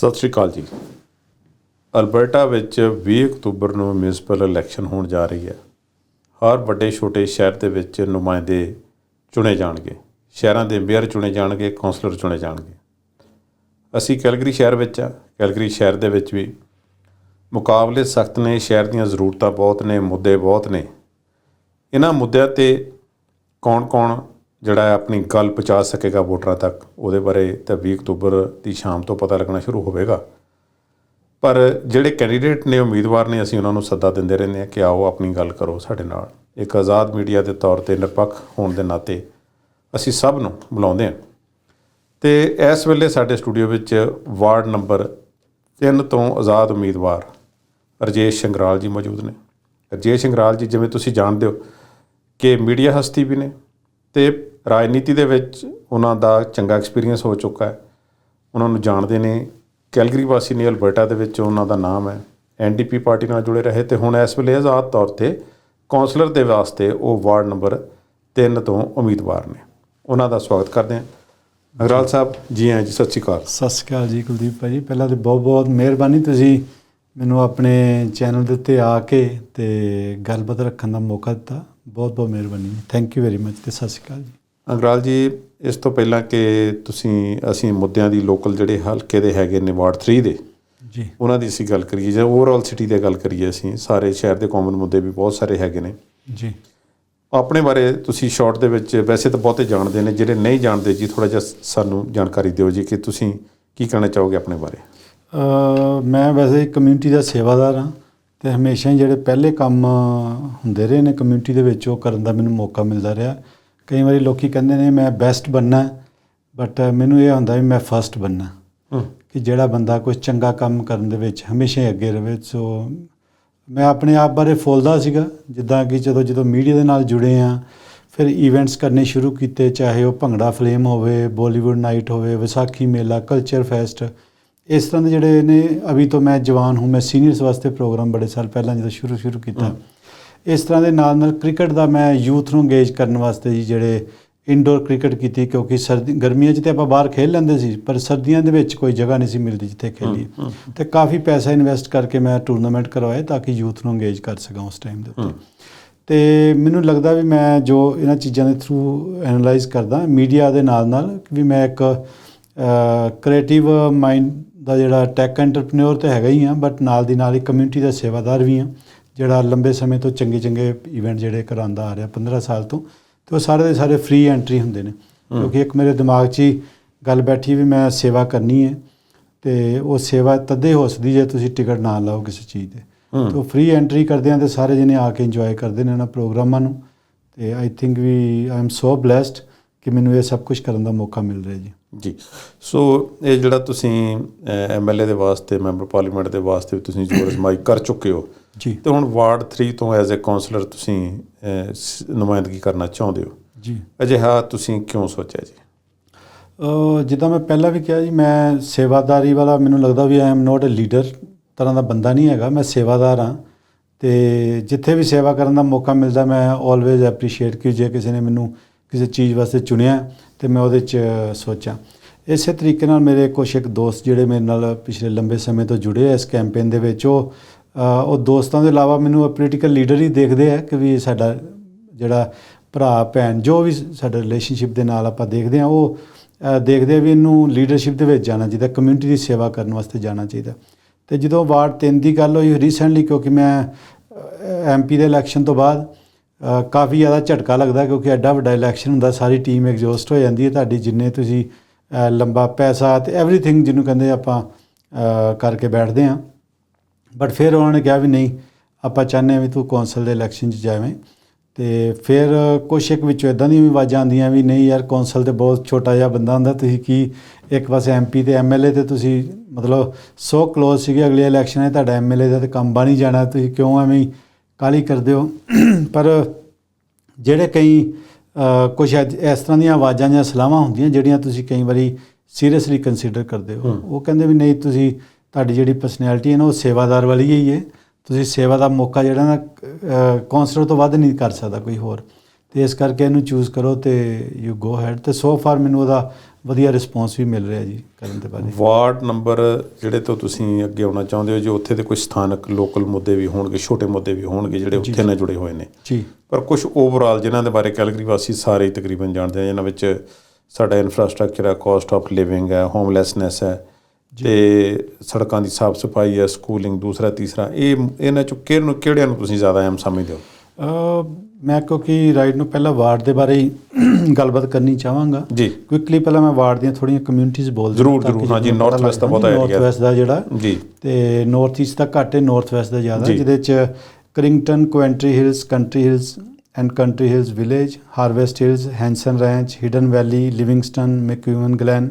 ਸਤਿ ਸ਼੍ਰੀ ਅਕਾਲ ਜੀ। ਅਲਬਰਟਾ ਵਿੱਚ 20 ਅਕਤੂਬਰ ਨੂੰ ਮਿਊਨਿਸਪਲ ਇਲੈਕਸ਼ਨ ਹੋਣ ਜਾ ਰਹੀ ਹੈ। ਹਰ ਵੱਡੇ ਛੋਟੇ ਸ਼ਹਿਰ ਦੇ ਵਿੱਚ ਨੁਮਾਇੰਦੇ ਚੁਣੇ ਜਾਣਗੇ। ਸ਼ਹਿਰਾਂ ਦੇ ਮੇਅਰ ਚੁਣੇ ਜਾਣਗੇ, ਕੌਂਸਲਰ ਚੁਣੇ ਜਾਣਗੇ। ਅਸੀਂ ਕੈਲਗਰੀ ਸ਼ਹਿਰ ਵਿੱਚ ਆ ਕੈਲਗਰੀ ਸ਼ਹਿਰ ਦੇ ਵਿੱਚ ਵੀ ਮੁਕਾਬਲੇ ਸਖਤ ਨੇ, ਸ਼ਹਿਰ ਦੀਆਂ ਜ਼ਰੂਰਤਾਂ ਬਹੁਤ ਨੇ, ਮੁੱਦੇ ਬਹੁਤ ਨੇ। ਇਹਨਾਂ ਮੁੱਦਿਆਂ ਤੇ ਕੌਣ-ਕੌਣ ਜਿਹੜਾ ਆਪਣੀ ਗੱਲ ਪਹੁੰਚਾ ਸਕੇਗਾ ਵੋਟਰਾਂ ਤੱਕ, ਉਹਦੇ ਬਾਰੇ ਤਾਂ 20 ਅਕਤੂਬਰ ਦੀ ਸ਼ਾਮ ਤੋਂ ਪਤਾ ਲੱਗਣਾ ਸ਼ੁਰੂ ਹੋਵੇਗਾ। ਪਰ ਜਿਹੜੇ ਕੈਂਡੀਡੇਟ ਨੇ, ਉਮੀਦਵਾਰ ਨੇ, ਅਸੀਂ ਉਹਨਾਂ ਨੂੰ ਸੱਦਾ ਦਿੰਦੇ ਰਹਿੰਦੇ ਹਾਂ ਕਿ ਆਓ ਆਪਣੀ ਗੱਲ ਕਰੋ ਸਾਡੇ ਨਾਲ। ਇੱਕ ਆਜ਼ਾਦ ਮੀਡੀਆ ਦੇ ਤੌਰ ਤੇ ਨਿਰਪੱਖ ਹੋਣ ਦੇ ਨਾਤੇ ਅਸੀਂ ਸਭ ਨੂੰ ਬੁਲਾਉਂਦੇ ਹਾਂ। ਤੇ ਇਸ ਵੇਲੇ ਸਾਡੇ ਸਟੂਡੀਓ ਵਿੱਚ ਵਾਰਡ ਨੰਬਰ 3 ਤੋਂ ਆਜ਼ਾਦ ਉਮੀਦਵਾਰ ਰਜੇਸ਼ ਸ਼ੰਗਰਾਲ ਜੀ ਮੌਜੂਦ ਨੇ। ਰਜੇਸ਼ ਸ਼ੰਗਰਾਲ ਜੀ, ਜਿਵੇਂ ਤੁਸੀਂ ਜਾਣਦੇ ਹੋ ਕਿ ਮੀਡੀਆ ਹਸਤੀ ਵੀ ਨੇ ਤੇ ਰਾਜਨੀਤੀ ਦੇ ਵਿੱਚ ਉਹਨਾਂ ਦਾ ਚੰਗਾ ਐਕਸਪੀਰੀਅੰਸ ਹੋ ਚੁੱਕਾ ਹੈ। ਉਹਨਾਂ ਨੂੰ ਜਾਣਦੇ ਨੇ। ਕੈਲਗਰੀ ਵਾਸੀ ਨੇ ਅਲਬਰਟਾ ਦੇ ਵਿੱਚ ਉਹਨਾਂ ਦਾ ਨਾਮ ਹੈ। ਐਨਡੀਪੀ ਪਾਰਟੀ ਨਾਲ ਜੁੜੇ ਰਹੇ ਤੇ ਹੁਣ ਇਸ ਵੇਲੇ ਆਜ਼ਾਦ ਤੌਰ ਤੇ ਕੌਂਸਲਰ ਦੇ ਵਾਸਤੇ ਉਹ ਵਾਰਡ ਨੰਬਰ 3 ਤੋਂ ਉਮੀਦਵਾਰ ਨੇ। ਉਹਨਾਂ ਦਾ ਸਵਾਗਤ ਕਰਦੇ ਹਾਂ। ਅਗਰਾਲ ਸਾਹਿਬ, ਜੀ ਆਇਆਂ ਜੀ, ਸਤਿ ਸ਼੍ਰੀ ਅਕਾਲ। ਸਤਿ ਸ਼੍ਰੀ ਅਕਾਲ ਜੀ, ਕੁਲਦੀਪ ਭਾਜੀ। ਪਹਿਲਾਂ ਤੇ ਬਹੁਤ ਬਹੁਤ ਮਿਹਰਬਾਨੀ। ਤੁਸੀਂ ਮੈਨੂੰ ਆਪਣੇ ਚੈਨਲ ਦੇ ਉੱਤੇ ਆ ਕੇ ਤੇ ਗੱਲਬਾਤ ਰੱਖਣ ਦਾ ਮੌਕਾ ਦਿੱਤਾ। ਬਹੁਤ ਬਹੁਤ ਮਿਹਰਬਾਨੀ। ਥੈਂਕ ਯੂ ਵੈਰੀ ਮਚ ਤੇ ਸਤਿ ਸ਼੍ਰੀ ਅਕਾਲ ਜੀ। ਅੰਗਰਾਲ ਜੀ ਇਸ ਤੋਂ ਪਹਿਲਾਂ ਕਿ ਤੁਸੀਂ ਅਸੀਂ ਮੁੱਦਿਆਂ ਦੀ ਲੋਕਲ ਜਿਹੜੇ ਹਲਕੇ ਦੇ ਹੈਗੇ ਨੇ ਵਾਰਡ 3 ਦੇ ਜੀ। ਉਹਨਾਂ ਦੀ ਅਸੀਂ ਗੱਲ ਕਰੀਏ ਜਾਂ ਓਵਰਆਲ ਸਿਟੀ ਦੀ ਗੱਲ ਕਰੀਏ ਅਸੀਂ ਸਾਰੇ ਸ਼ਹਿਰ ਦੇ ਕਾਮਨ ਮੁੱਦੇ ਵੀ ਬਹੁਤ ਸਾਰੇ ਹੈਗੇ ਨੇ। ਜੀ। ਆਪਣੇ ਬਾਰੇ ਤੁਸੀਂ ਸ਼ਾਰਟ ਦੇ ਵਿੱਚ ਵੈਸੇ ਤਾਂ ਬਹੁਤੇ ਜਾਣਦੇ ਨੇ ਜਿਹੜੇ ਨਹੀਂ ਜਾਣਦੇ ਜੀ ਥੋੜਾ ਜਿਹਾ ਸਾਨੂੰ ਜਾਣਕਾਰੀ ਦਿਓ ਜੀ ਕਿ ਤੁਸੀਂ ਕੀ ਕਹਿਣਾ ਚਾਹੋਗੇ ਆਪਣੇ ਬਾਰੇ। ਅ, ਮੈਂ ਵੈਸੇ ਕਮਿਊਨਿਟੀ ਦਾ ਸੇਵਾਦਾਰ ਹਾਂ ਤੇ ਹਮੇਸ਼ਾ ਹੀ ਜਿਹੜੇ ਪਹਿਲੇ ਕੰਮ ਹੁੰਦੇ ਰਹੇ ਨੇ ਕਮਿਊਨਿਟੀ ਦੇ ਵਿੱਚ ਉਹ ਕਰਨ ਦਾ ਮੈਨੂੰ ਮੌਕਾ ਮਿਲਦਾ ਰਿਹਾ। ਕਈ ਵਾਰੀ ਲੋਕੀ ਕਹਿੰਦੇ ਨੇ ਮੈਂ ਬੈਸਟ ਬੰਨਾ ਬਟ ਮੈਨੂੰ ਇਹ ਹੁੰਦਾ ਵੀ ਮੈਂ ਫਸਟ ਬੰਨਾ। ਕਿ ਜਿਹੜਾ ਬੰਦਾ ਕੋਈ ਚੰਗਾ ਕੰਮ ਕਰਨ ਦੇ ਵਿੱਚ ਹਮੇਸ਼ਾ ਹੀ ਅੱਗੇ ਰਵੇ। ਸੋ ਮੈਂ ਆਪਣੇ ਆਪ ਬਾਰੇ ਫੋਲਦਾ ਸੀਗਾ ਜਿੱਦਾਂ ਕਿ ਜਦੋਂ ਜਦੋਂ ਮੀਡੀਆ ਦੇ ਨਾਲ ਜੁੜੇ ਆ ਫਿਰ ਇਵੈਂਟਸ ਕਰਨੇ ਸ਼ੁਰੂ ਕੀਤੇ ਚਾਹੇ ਉਹ ਭੰਗੜਾ ਫਲੇਮ ਹੋਵੇ ਬਾਲੀਵੁੱਡ ਨਾਈਟ ਹੋਵੇ ਵਿਸਾਖੀ ਮੇਲਾ ਕਲਚਰ ਫੈਸਟ ਇਸ ਤਰ੍ਹਾਂ ਦੇ ਜਿਹੜੇ ਨੇ ਅਭੀ ਤੋਂ ਮੈਂ ਜਵਾਨ ਹੂੰ ਮੈਂ ਸੀਨੀਅਰਸ ਵਾਸਤੇ ਪ੍ਰੋਗਰਾਮ ਬੜੇ ਸਾਲ ਪਹਿਲਾਂ ਜਦੋਂ ਸ਼ੁਰੂ ਸ਼ੁਰੂ ਕੀਤਾ। ਇਸ ਤਰ੍ਹਾਂ ਦੇ ਨਾਲ ਨਾਲ ਕ੍ਰਿਕਟ ਦਾ ਮੈਂ ਯੂਥ ਨੂੰ ਅੰਗੇਜ ਕਰਨ ਵਾਸਤੇ ਜੀ ਜਿਹੜੇ ਇਨਡੋਰ ਕ੍ਰਿਕਟ ਕੀਤੀ ਕਿਉਂਕਿ ਸਰਦੀ ਗਰਮੀਆਂ 'ਚ ਤੇ ਆਪਾਂ ਬਾਹਰ ਖੇਡ ਲੈਂਦੇ ਸੀ ਪਰ ਸਰਦੀਆਂ ਦੇ ਵਿੱਚ ਕੋਈ ਜਗ੍ਹਾ ਨਹੀਂ ਸੀ ਮਿਲਦੀ ਜਿੱਥੇ ਖੇਲੀਏ। ਤੇ ਕਾਫੀ ਪੈਸਾ ਇਨਵੈਸਟ ਕਰਕੇ ਮੈਂ ਟੂਰਨਾਮੈਂਟ ਕਰਵਾਏ ਤਾਂ ਕਿ ਯੂਥ ਨੂੰ ਅੰਗੇਜ ਕਰ ਸਕਾਂ ਉਸ ਟਾਈਮ ਦੇ ਉੱਤੇ। ਤੇ ਮੈਨੂੰ ਲੱਗਦਾ ਵੀ ਮੈਂ ਜੋ ਇਹਨਾਂ ਚੀਜ਼ਾਂ ਦੇ ਥਰੂ ਐਨਾਲਾਈਜ਼ ਕਰਦਾ ਮੀਡੀਆ ਦੇ ਨਾਲ ਨਾਲ ਵੀ ਮੈਂ ਇੱਕ ਕ੍ਰੀਏਟਿਵ ਮਾਈਂਡ ਦਾ ਜਿਹੜਾ ਟੈਕ ਐਂਟਰਪ੍ਰੀਨਿਓਰ ਤੇ ਹੈਗਾ ਹੀ ਆ ਬਟ ਨਾਲ ਦੀ ਨਾਲ ਹੀ ਕਮਿਊਨਿਟੀ ਦਾ ਸੇਵਾਦਾਰ ਵੀ ਆ ਜਿਹੜਾ ਲੰਬੇ ਸਮੇਂ ਤੋਂ ਚੰਗੇ ਚੰਗੇ ਇਵੈਂਟ ਜਿਹੜੇ ਕਰਾਉਂਦਾ ਆ ਰਿਹਾ 15 ਸਾਲ ਤੋਂ ਤੇ ਉਹ ਸਾਰੇ ਦੇ ਸਾਰੇ ਫ੍ਰੀ ਐਂਟਰੀ ਹੁੰਦੇ ਨੇ। ਕਿਉਂਕਿ ਇੱਕ ਮੇਰੇ ਦਿਮਾਗ 'ਚ ਹੀ ਗੱਲ ਬੈਠੀ ਵੀ ਮੈਂ ਸੇਵਾ ਕਰਨੀ ਹੈ ਤੇ ਉਹ ਸੇਵਾ ਤਦੇ ਹੋ ਸਕਦੀ ਜੇ ਤੁਸੀਂ ਟਿਕਟ ਨਾ ਲਾਓ ਕਿਸੇ ਚੀਜ਼ ਦੇ। ਤੇ ਉਹ ਫ੍ਰੀ ਐਂਟਰੀ ਕਰਦੇ ਆ ਤੇ ਸਾਰੇ ਜਣੇ ਆ ਕੇ ਇੰਜੋਏ ਕਰਦੇ ਨੇ ਇਹਨਾਂ ਪ੍ਰੋਗਰਾਮਾਂ ਨੂੰ ਤੇ ਆਈ ਥਿੰਕ ਵੀ ਆਈ ਐਮ ਸੋ ਬlesed ਕਿ ਮੈਨੂੰ ਇਹ ਸਭ ਕੁਝ ਕਰਨ ਦਾ ਮੌਕਾ ਮਿਲ ਰਿਹਾ ਜੀ। ਜੀ। ਸੋ ਇਹ ਜਿਹੜਾ ਤੁਸੀਂ ਐਮਐਲਏ ਦੇ ਵਾਸਤੇ ਮੈਂਬਰ ਪਾਰਲੀਮੈਂਟ ਦੇ ਵਾਸਤੇ ਵੀ ਤੁਸੀਂ ਜੋਰ ਅਜ਼ਮਾਈ ਕਰ ਚੁੱਕੇ ਹੋ ਜੀ। ਤੇ ਹੁਣ ਵਾਰਡ 3 ਤੋਂ ਐਜ਼ ਅ ਕਾਉਂਸਲਰ ਤੁਸੀਂ ਨੁਮਾਇੰਦਗੀ ਕਰਨਾ ਚਾਹੁੰਦੇ ਹੋ? ਜੀ। ਅਜਿਹਾ ਤੁਸੀਂ ਕਿਉਂ ਸੋਚਿਆ ਜੀ? ਜਿੱਦਾਂ ਮੈਂ ਪਹਿਲਾਂ ਵੀ ਕਿਹਾ ਜੀ ਮੈਂ ਸੇਵਾਦਾਰੀ ਵਾਲਾ ਮੈਨੂੰ ਲੱਗਦਾ ਵੀ I am not a leader ਤਰ੍ਹਾਂ ਦਾ ਬੰਦਾ ਨਹੀਂ ਹੈਗਾ ਮੈਂ ਸੇਵਾਦਾਰ ਹਾਂ। ਤੇ ਜਿੱਥੇ ਵੀ ਸੇਵਾ ਕਰਨ ਦਾ ਮੌਕਾ ਮਿਲਦਾ ਮੈਂ ਆਲਵੇਜ਼ ਐਪਰੀਸ਼ੀਏਟ ਕਿ ਜੇ ਕਿਸੇ ਨੇ ਮੈਨੂੰ ਕਿਸੇ ਚੀਜ਼ ਵਾਸਤੇ ਚੁਣਿਆ ਤੇ ਮੈਂ ਉਹਦੇ 'ਚ ਸੋਚਾਂ। ਇਸੇ ਤਰੀਕੇ ਨਾਲ ਮੇਰੇ ਕੁਛ ਇੱਕ ਦੋਸਤ ਜਿਹੜੇ ਮੇਰੇ ਨਾਲ ਪਿਛਲੇ ਲੰਬੇ ਸਮੇਂ ਤੋਂ ਜੁੜੇ ਆ ਇਸ ਕੈਂਪੇਨ ਦੇ ਵਿੱਚ ਉਹ ਉਹ ਦੋਸਤਾਂ ਦੇ ਇਲਾਵਾ ਮੈਨੂੰ ਪੋਲੀਟੀਕਲ ਲੀਡਰ ਹੀ ਦੇਖਦੇ ਆ ਕਿ ਵੀ ਸਾਡਾ ਜਿਹੜਾ ਭਰਾ, ਭੈਣ, ਜੋ ਵੀ ਸਾਡਾ ਰਿਲੇਸ਼ਨਸ਼ਿਪ ਦੇ ਨਾਲ ਆਪਾਂ ਦੇਖਦੇ ਆ, ਉਹ ਦੇਖਦੇ ਆ ਵੀ ਇਹਨੂੰ ਲੀਡਰਸ਼ਿਪ ਦੇ ਵਿੱਚ ਜਾਣਾ ਚਾਹੀਦਾ ਕਮਿਊਨਿਟੀ ਦੀ ਸੇਵਾ ਕਰਨ ਵਾਸਤੇ ਜਾਣਾ ਚਾਹੀਦਾ। ਤੇ ਜਦੋਂ ਵਾਰਡ 3 ਦੀ ਗੱਲ ਹੋਈ ਰੀਸੈਂਟਲੀ ਕਿਉਂਕਿ ਮੈਂ ਐਮਪੀ ਦੇ ਇਲੈਕਸ਼ਨ ਤੋਂ ਬਾਅਦ ਕਾਫੀ ਜ਼ਿਆਦਾ ਝਟਕਾ ਲੱਗਦਾ ਕਿਉਂਕਿ ਐਡਾ ਵੱਡਾ ਇਲੈਕਸ਼ਨ ਹੁੰਦਾ, ਸਾਰੀ ਟੀਮ ਐਗਜ਼ੌਸਟ ਹੋ ਜਾਂਦੀ ਹੈ, ਤੁਹਾਡੀ ਜਿੰਨੇ ਤੁਸੀਂ ਲੰਬਾ ਪੈਸਾ ਤੇ ਐਵਰੀਥਿੰਗ ਜਿਹਨੂੰ ਕਹਿੰਦੇ ਆਪਾਂ ਕਰਕੇ ਬੈਠਦੇ ਆ ਬਟ ਫਿਰ ਉਹਨਾਂ ਨੇ ਕਿਹਾ ਵੀ ਨਹੀਂ ਆਪਾਂ ਚਾਹੁੰਦੇ ਹਾਂ ਵੀ ਤੂੰ ਕੌਂਸਲ ਦੇ ਇਲੈਕਸ਼ਨ 'ਚ ਜਾਵੇਂ। ਤੇ ਫਿਰ ਕੁਛ ਇੱਕ ਵਿੱਚੋਂ ਇਦਾਂ ਦੀਆਂ ਵੀ ਆਵਾਜ਼ਾਂ ਆਉਂਦੀਆਂ ਵੀ ਨਹੀਂ ਯਾਰ ਕੌਂਸਲ ਤੇ ਬਹੁਤ ਛੋਟਾ ਜਿਹਾ ਬੰਦਾ ਹੁੰਦਾ ਤੁਸੀਂ ਕੀ ਇੱਕ ਪਾਸੇ ਐਮਪੀ ਤੇ ਐਮਐਲਏ ਤੇ ਤੁਸੀਂ ਮਤਲਬ ਸੋ ਕਲੋਜ਼ ਸੀਗੇ ਅਗਲੇ ਇਲੈਕਸ਼ਨ 'ਚ ਤੁਹਾਡਾ ਐਮਐਲਏ ਦਾ ਤੇ ਕੰਮ ਬਣ ਹੀ ਜਾਣਾ ਤੁਸੀਂ ਕਿਉਂ ਐਵੇਂ ਹੀ ਕਾਲੀ ਕਰਦੇ ਹੋ? ਪਰ ਜਿਹੜੇ ਕਈ ਅੱਜ ਇਸ ਤਰ੍ਹਾਂ ਦੀਆਂ ਆਵਾਜ਼ਾਂ ਜਾਂ ਸਲਾਹਾਂ ਹੁੰਦੀਆਂ ਜਿਹੜੀਆਂ ਤੁਸੀਂ ਕਈ ਵਾਰੀ ਸੀਰੀਅਸਲੀ ਕੰਸੀਡਰ ਕਰਦੇ ਹੋ। ਉਹ ਕਹਿੰਦੇ ਵੀ ਨਹੀਂ ਤੁਸੀਂ ਤੁਹਾਡੀ ਜਿਹੜੀ ਪਰਸਨੈਲਿਟੀ ਹੈ ਨਾ ਉਹ ਸੇਵਾਦਾਰ ਵਾਲੀ ਹੀ ਹੈ। ਤੁਸੀਂ ਸੇਵਾ ਦਾ ਮੌਕਾ ਜਿਹੜਾ ਨਾ ਕਾਉਂਸਲਰ ਤੋਂ ਵੱਧ ਨਹੀਂ ਕਰ ਸਕਦਾ ਕੋਈ ਹੋਰ। ਤੇ ਇਸ ਕਰਕੇ ਇਹਨੂੰ ਚੂਜ਼ ਕਰੋ ਤੇ ਯੂ ਗੋ ਹੈਡ ਤੇ ਸੋ ਫਾਰ ਮੈਨੂੰ ਉਹਦਾ ਵਧੀਆ ਰਿਸਪੌਂਸ ਵੀ ਮਿਲ ਰਿਹਾ ਜੀ ਕਰਨ ਦੇ ਬਾਰੇ। ਵਾਰਡ ਨੰਬਰ ਜਿਹੜੇ ਤੋਂ ਤੁਸੀਂ ਅੱਗੇ ਆਉਣਾ ਚਾਹੁੰਦੇ ਹੋ ਜੋ ਉੱਥੇ ਦੇ ਕੋਈ ਸਥਾਨਕ ਲੋਕਲ ਮੁੱਦੇ ਵੀ ਹੋਣਗੇ ਛੋਟੇ ਮੁੱਦੇ ਵੀ ਹੋਣਗੇ ਜਿਹੜੇ ਉੱਥੇ ਨਾਲ ਜੁੜੇ ਹੋਏ ਨੇ। ਜੀ। ਪਰ ਕੁਝ ਓਵਰਆਲ ਜਿਨ੍ਹਾਂ ਦੇ ਬਾਰੇ ਕੈਲਗਰੀ ਵਾਸੀ ਸਾਰੇ ਤਕਰੀਬਨ ਜਾਣਦੇ ਆ ਜਿਨ੍ਹਾਂ ਵਿੱਚ ਸਾਡਾ ਇਨਫਰਾਸਟ੍ਰਕਚਰ ਹੈ ਕਾਸਟ ਆਫ ਲਿਵਿੰਗ ਹੈ ਹੋਮਲੈਸਨੈਸ ਹੈ ਤੇ ਸੜਕਾਂ ਦੀ ਸਾਫ਼ ਸਫ਼ਾਈ ਹੈ ਸਕੂਲਿੰਗ ਦੂਸਰਾ ਤੀਸਰਾ ਇਹ ਇਹਨਾਂ ਚੋਂ ਕਿਹੜੇ ਨੂੰ ਕਿਹੜਿਆਂ ਨੂੰ ਤੁਸੀਂ ਜ਼ਿਆਦਾ ਅਹਿਮ ਸਮਝਦੇ ਹੋ? ਮੈਂ ਕਿਉਂਕਿ ਰਾਈਟ ਨੂੰ ਪਹਿਲਾਂ ਵਾਰਡ ਦੇ ਬਾਰੇ ਹੀ ਗੱਲਬਾਤ ਕਰਨੀ ਚਾਹਾਂਗਾ। ਜੀ। ਕੁਇਕਲੀ ਪਹਿਲਾਂ ਮੈਂ ਵਾਰਡ ਦੀਆਂ ਥੋੜੀਆਂ ਕਮਿਊਨਿਟੀਜ਼ ਬੋਲ ਜ਼ਰੂਰ, ਜ਼ਰੂਰ, ਹਾਂ ਜੀ, north west ਦਾ ਬਹੁਤਾ area ਨਾਰਥ ਵੈਸਟ ਦਾ ਜਿਹੜਾ ਜੀ। ਤੇ ਨਾਰਥ ਈਸਟ ਦਾ ਘੱਟ ਹੈ ਨਾਰਥ ਵੈਸਟ ਦਾ ਜ਼ਿਆਦਾ। ਜਿਹਦੇ ਚ Carrington Coventry Hills Country Hills and Country Hills Village Harvest Hills Hanson Ranch Hidden Valley Livingston MacEwan Glen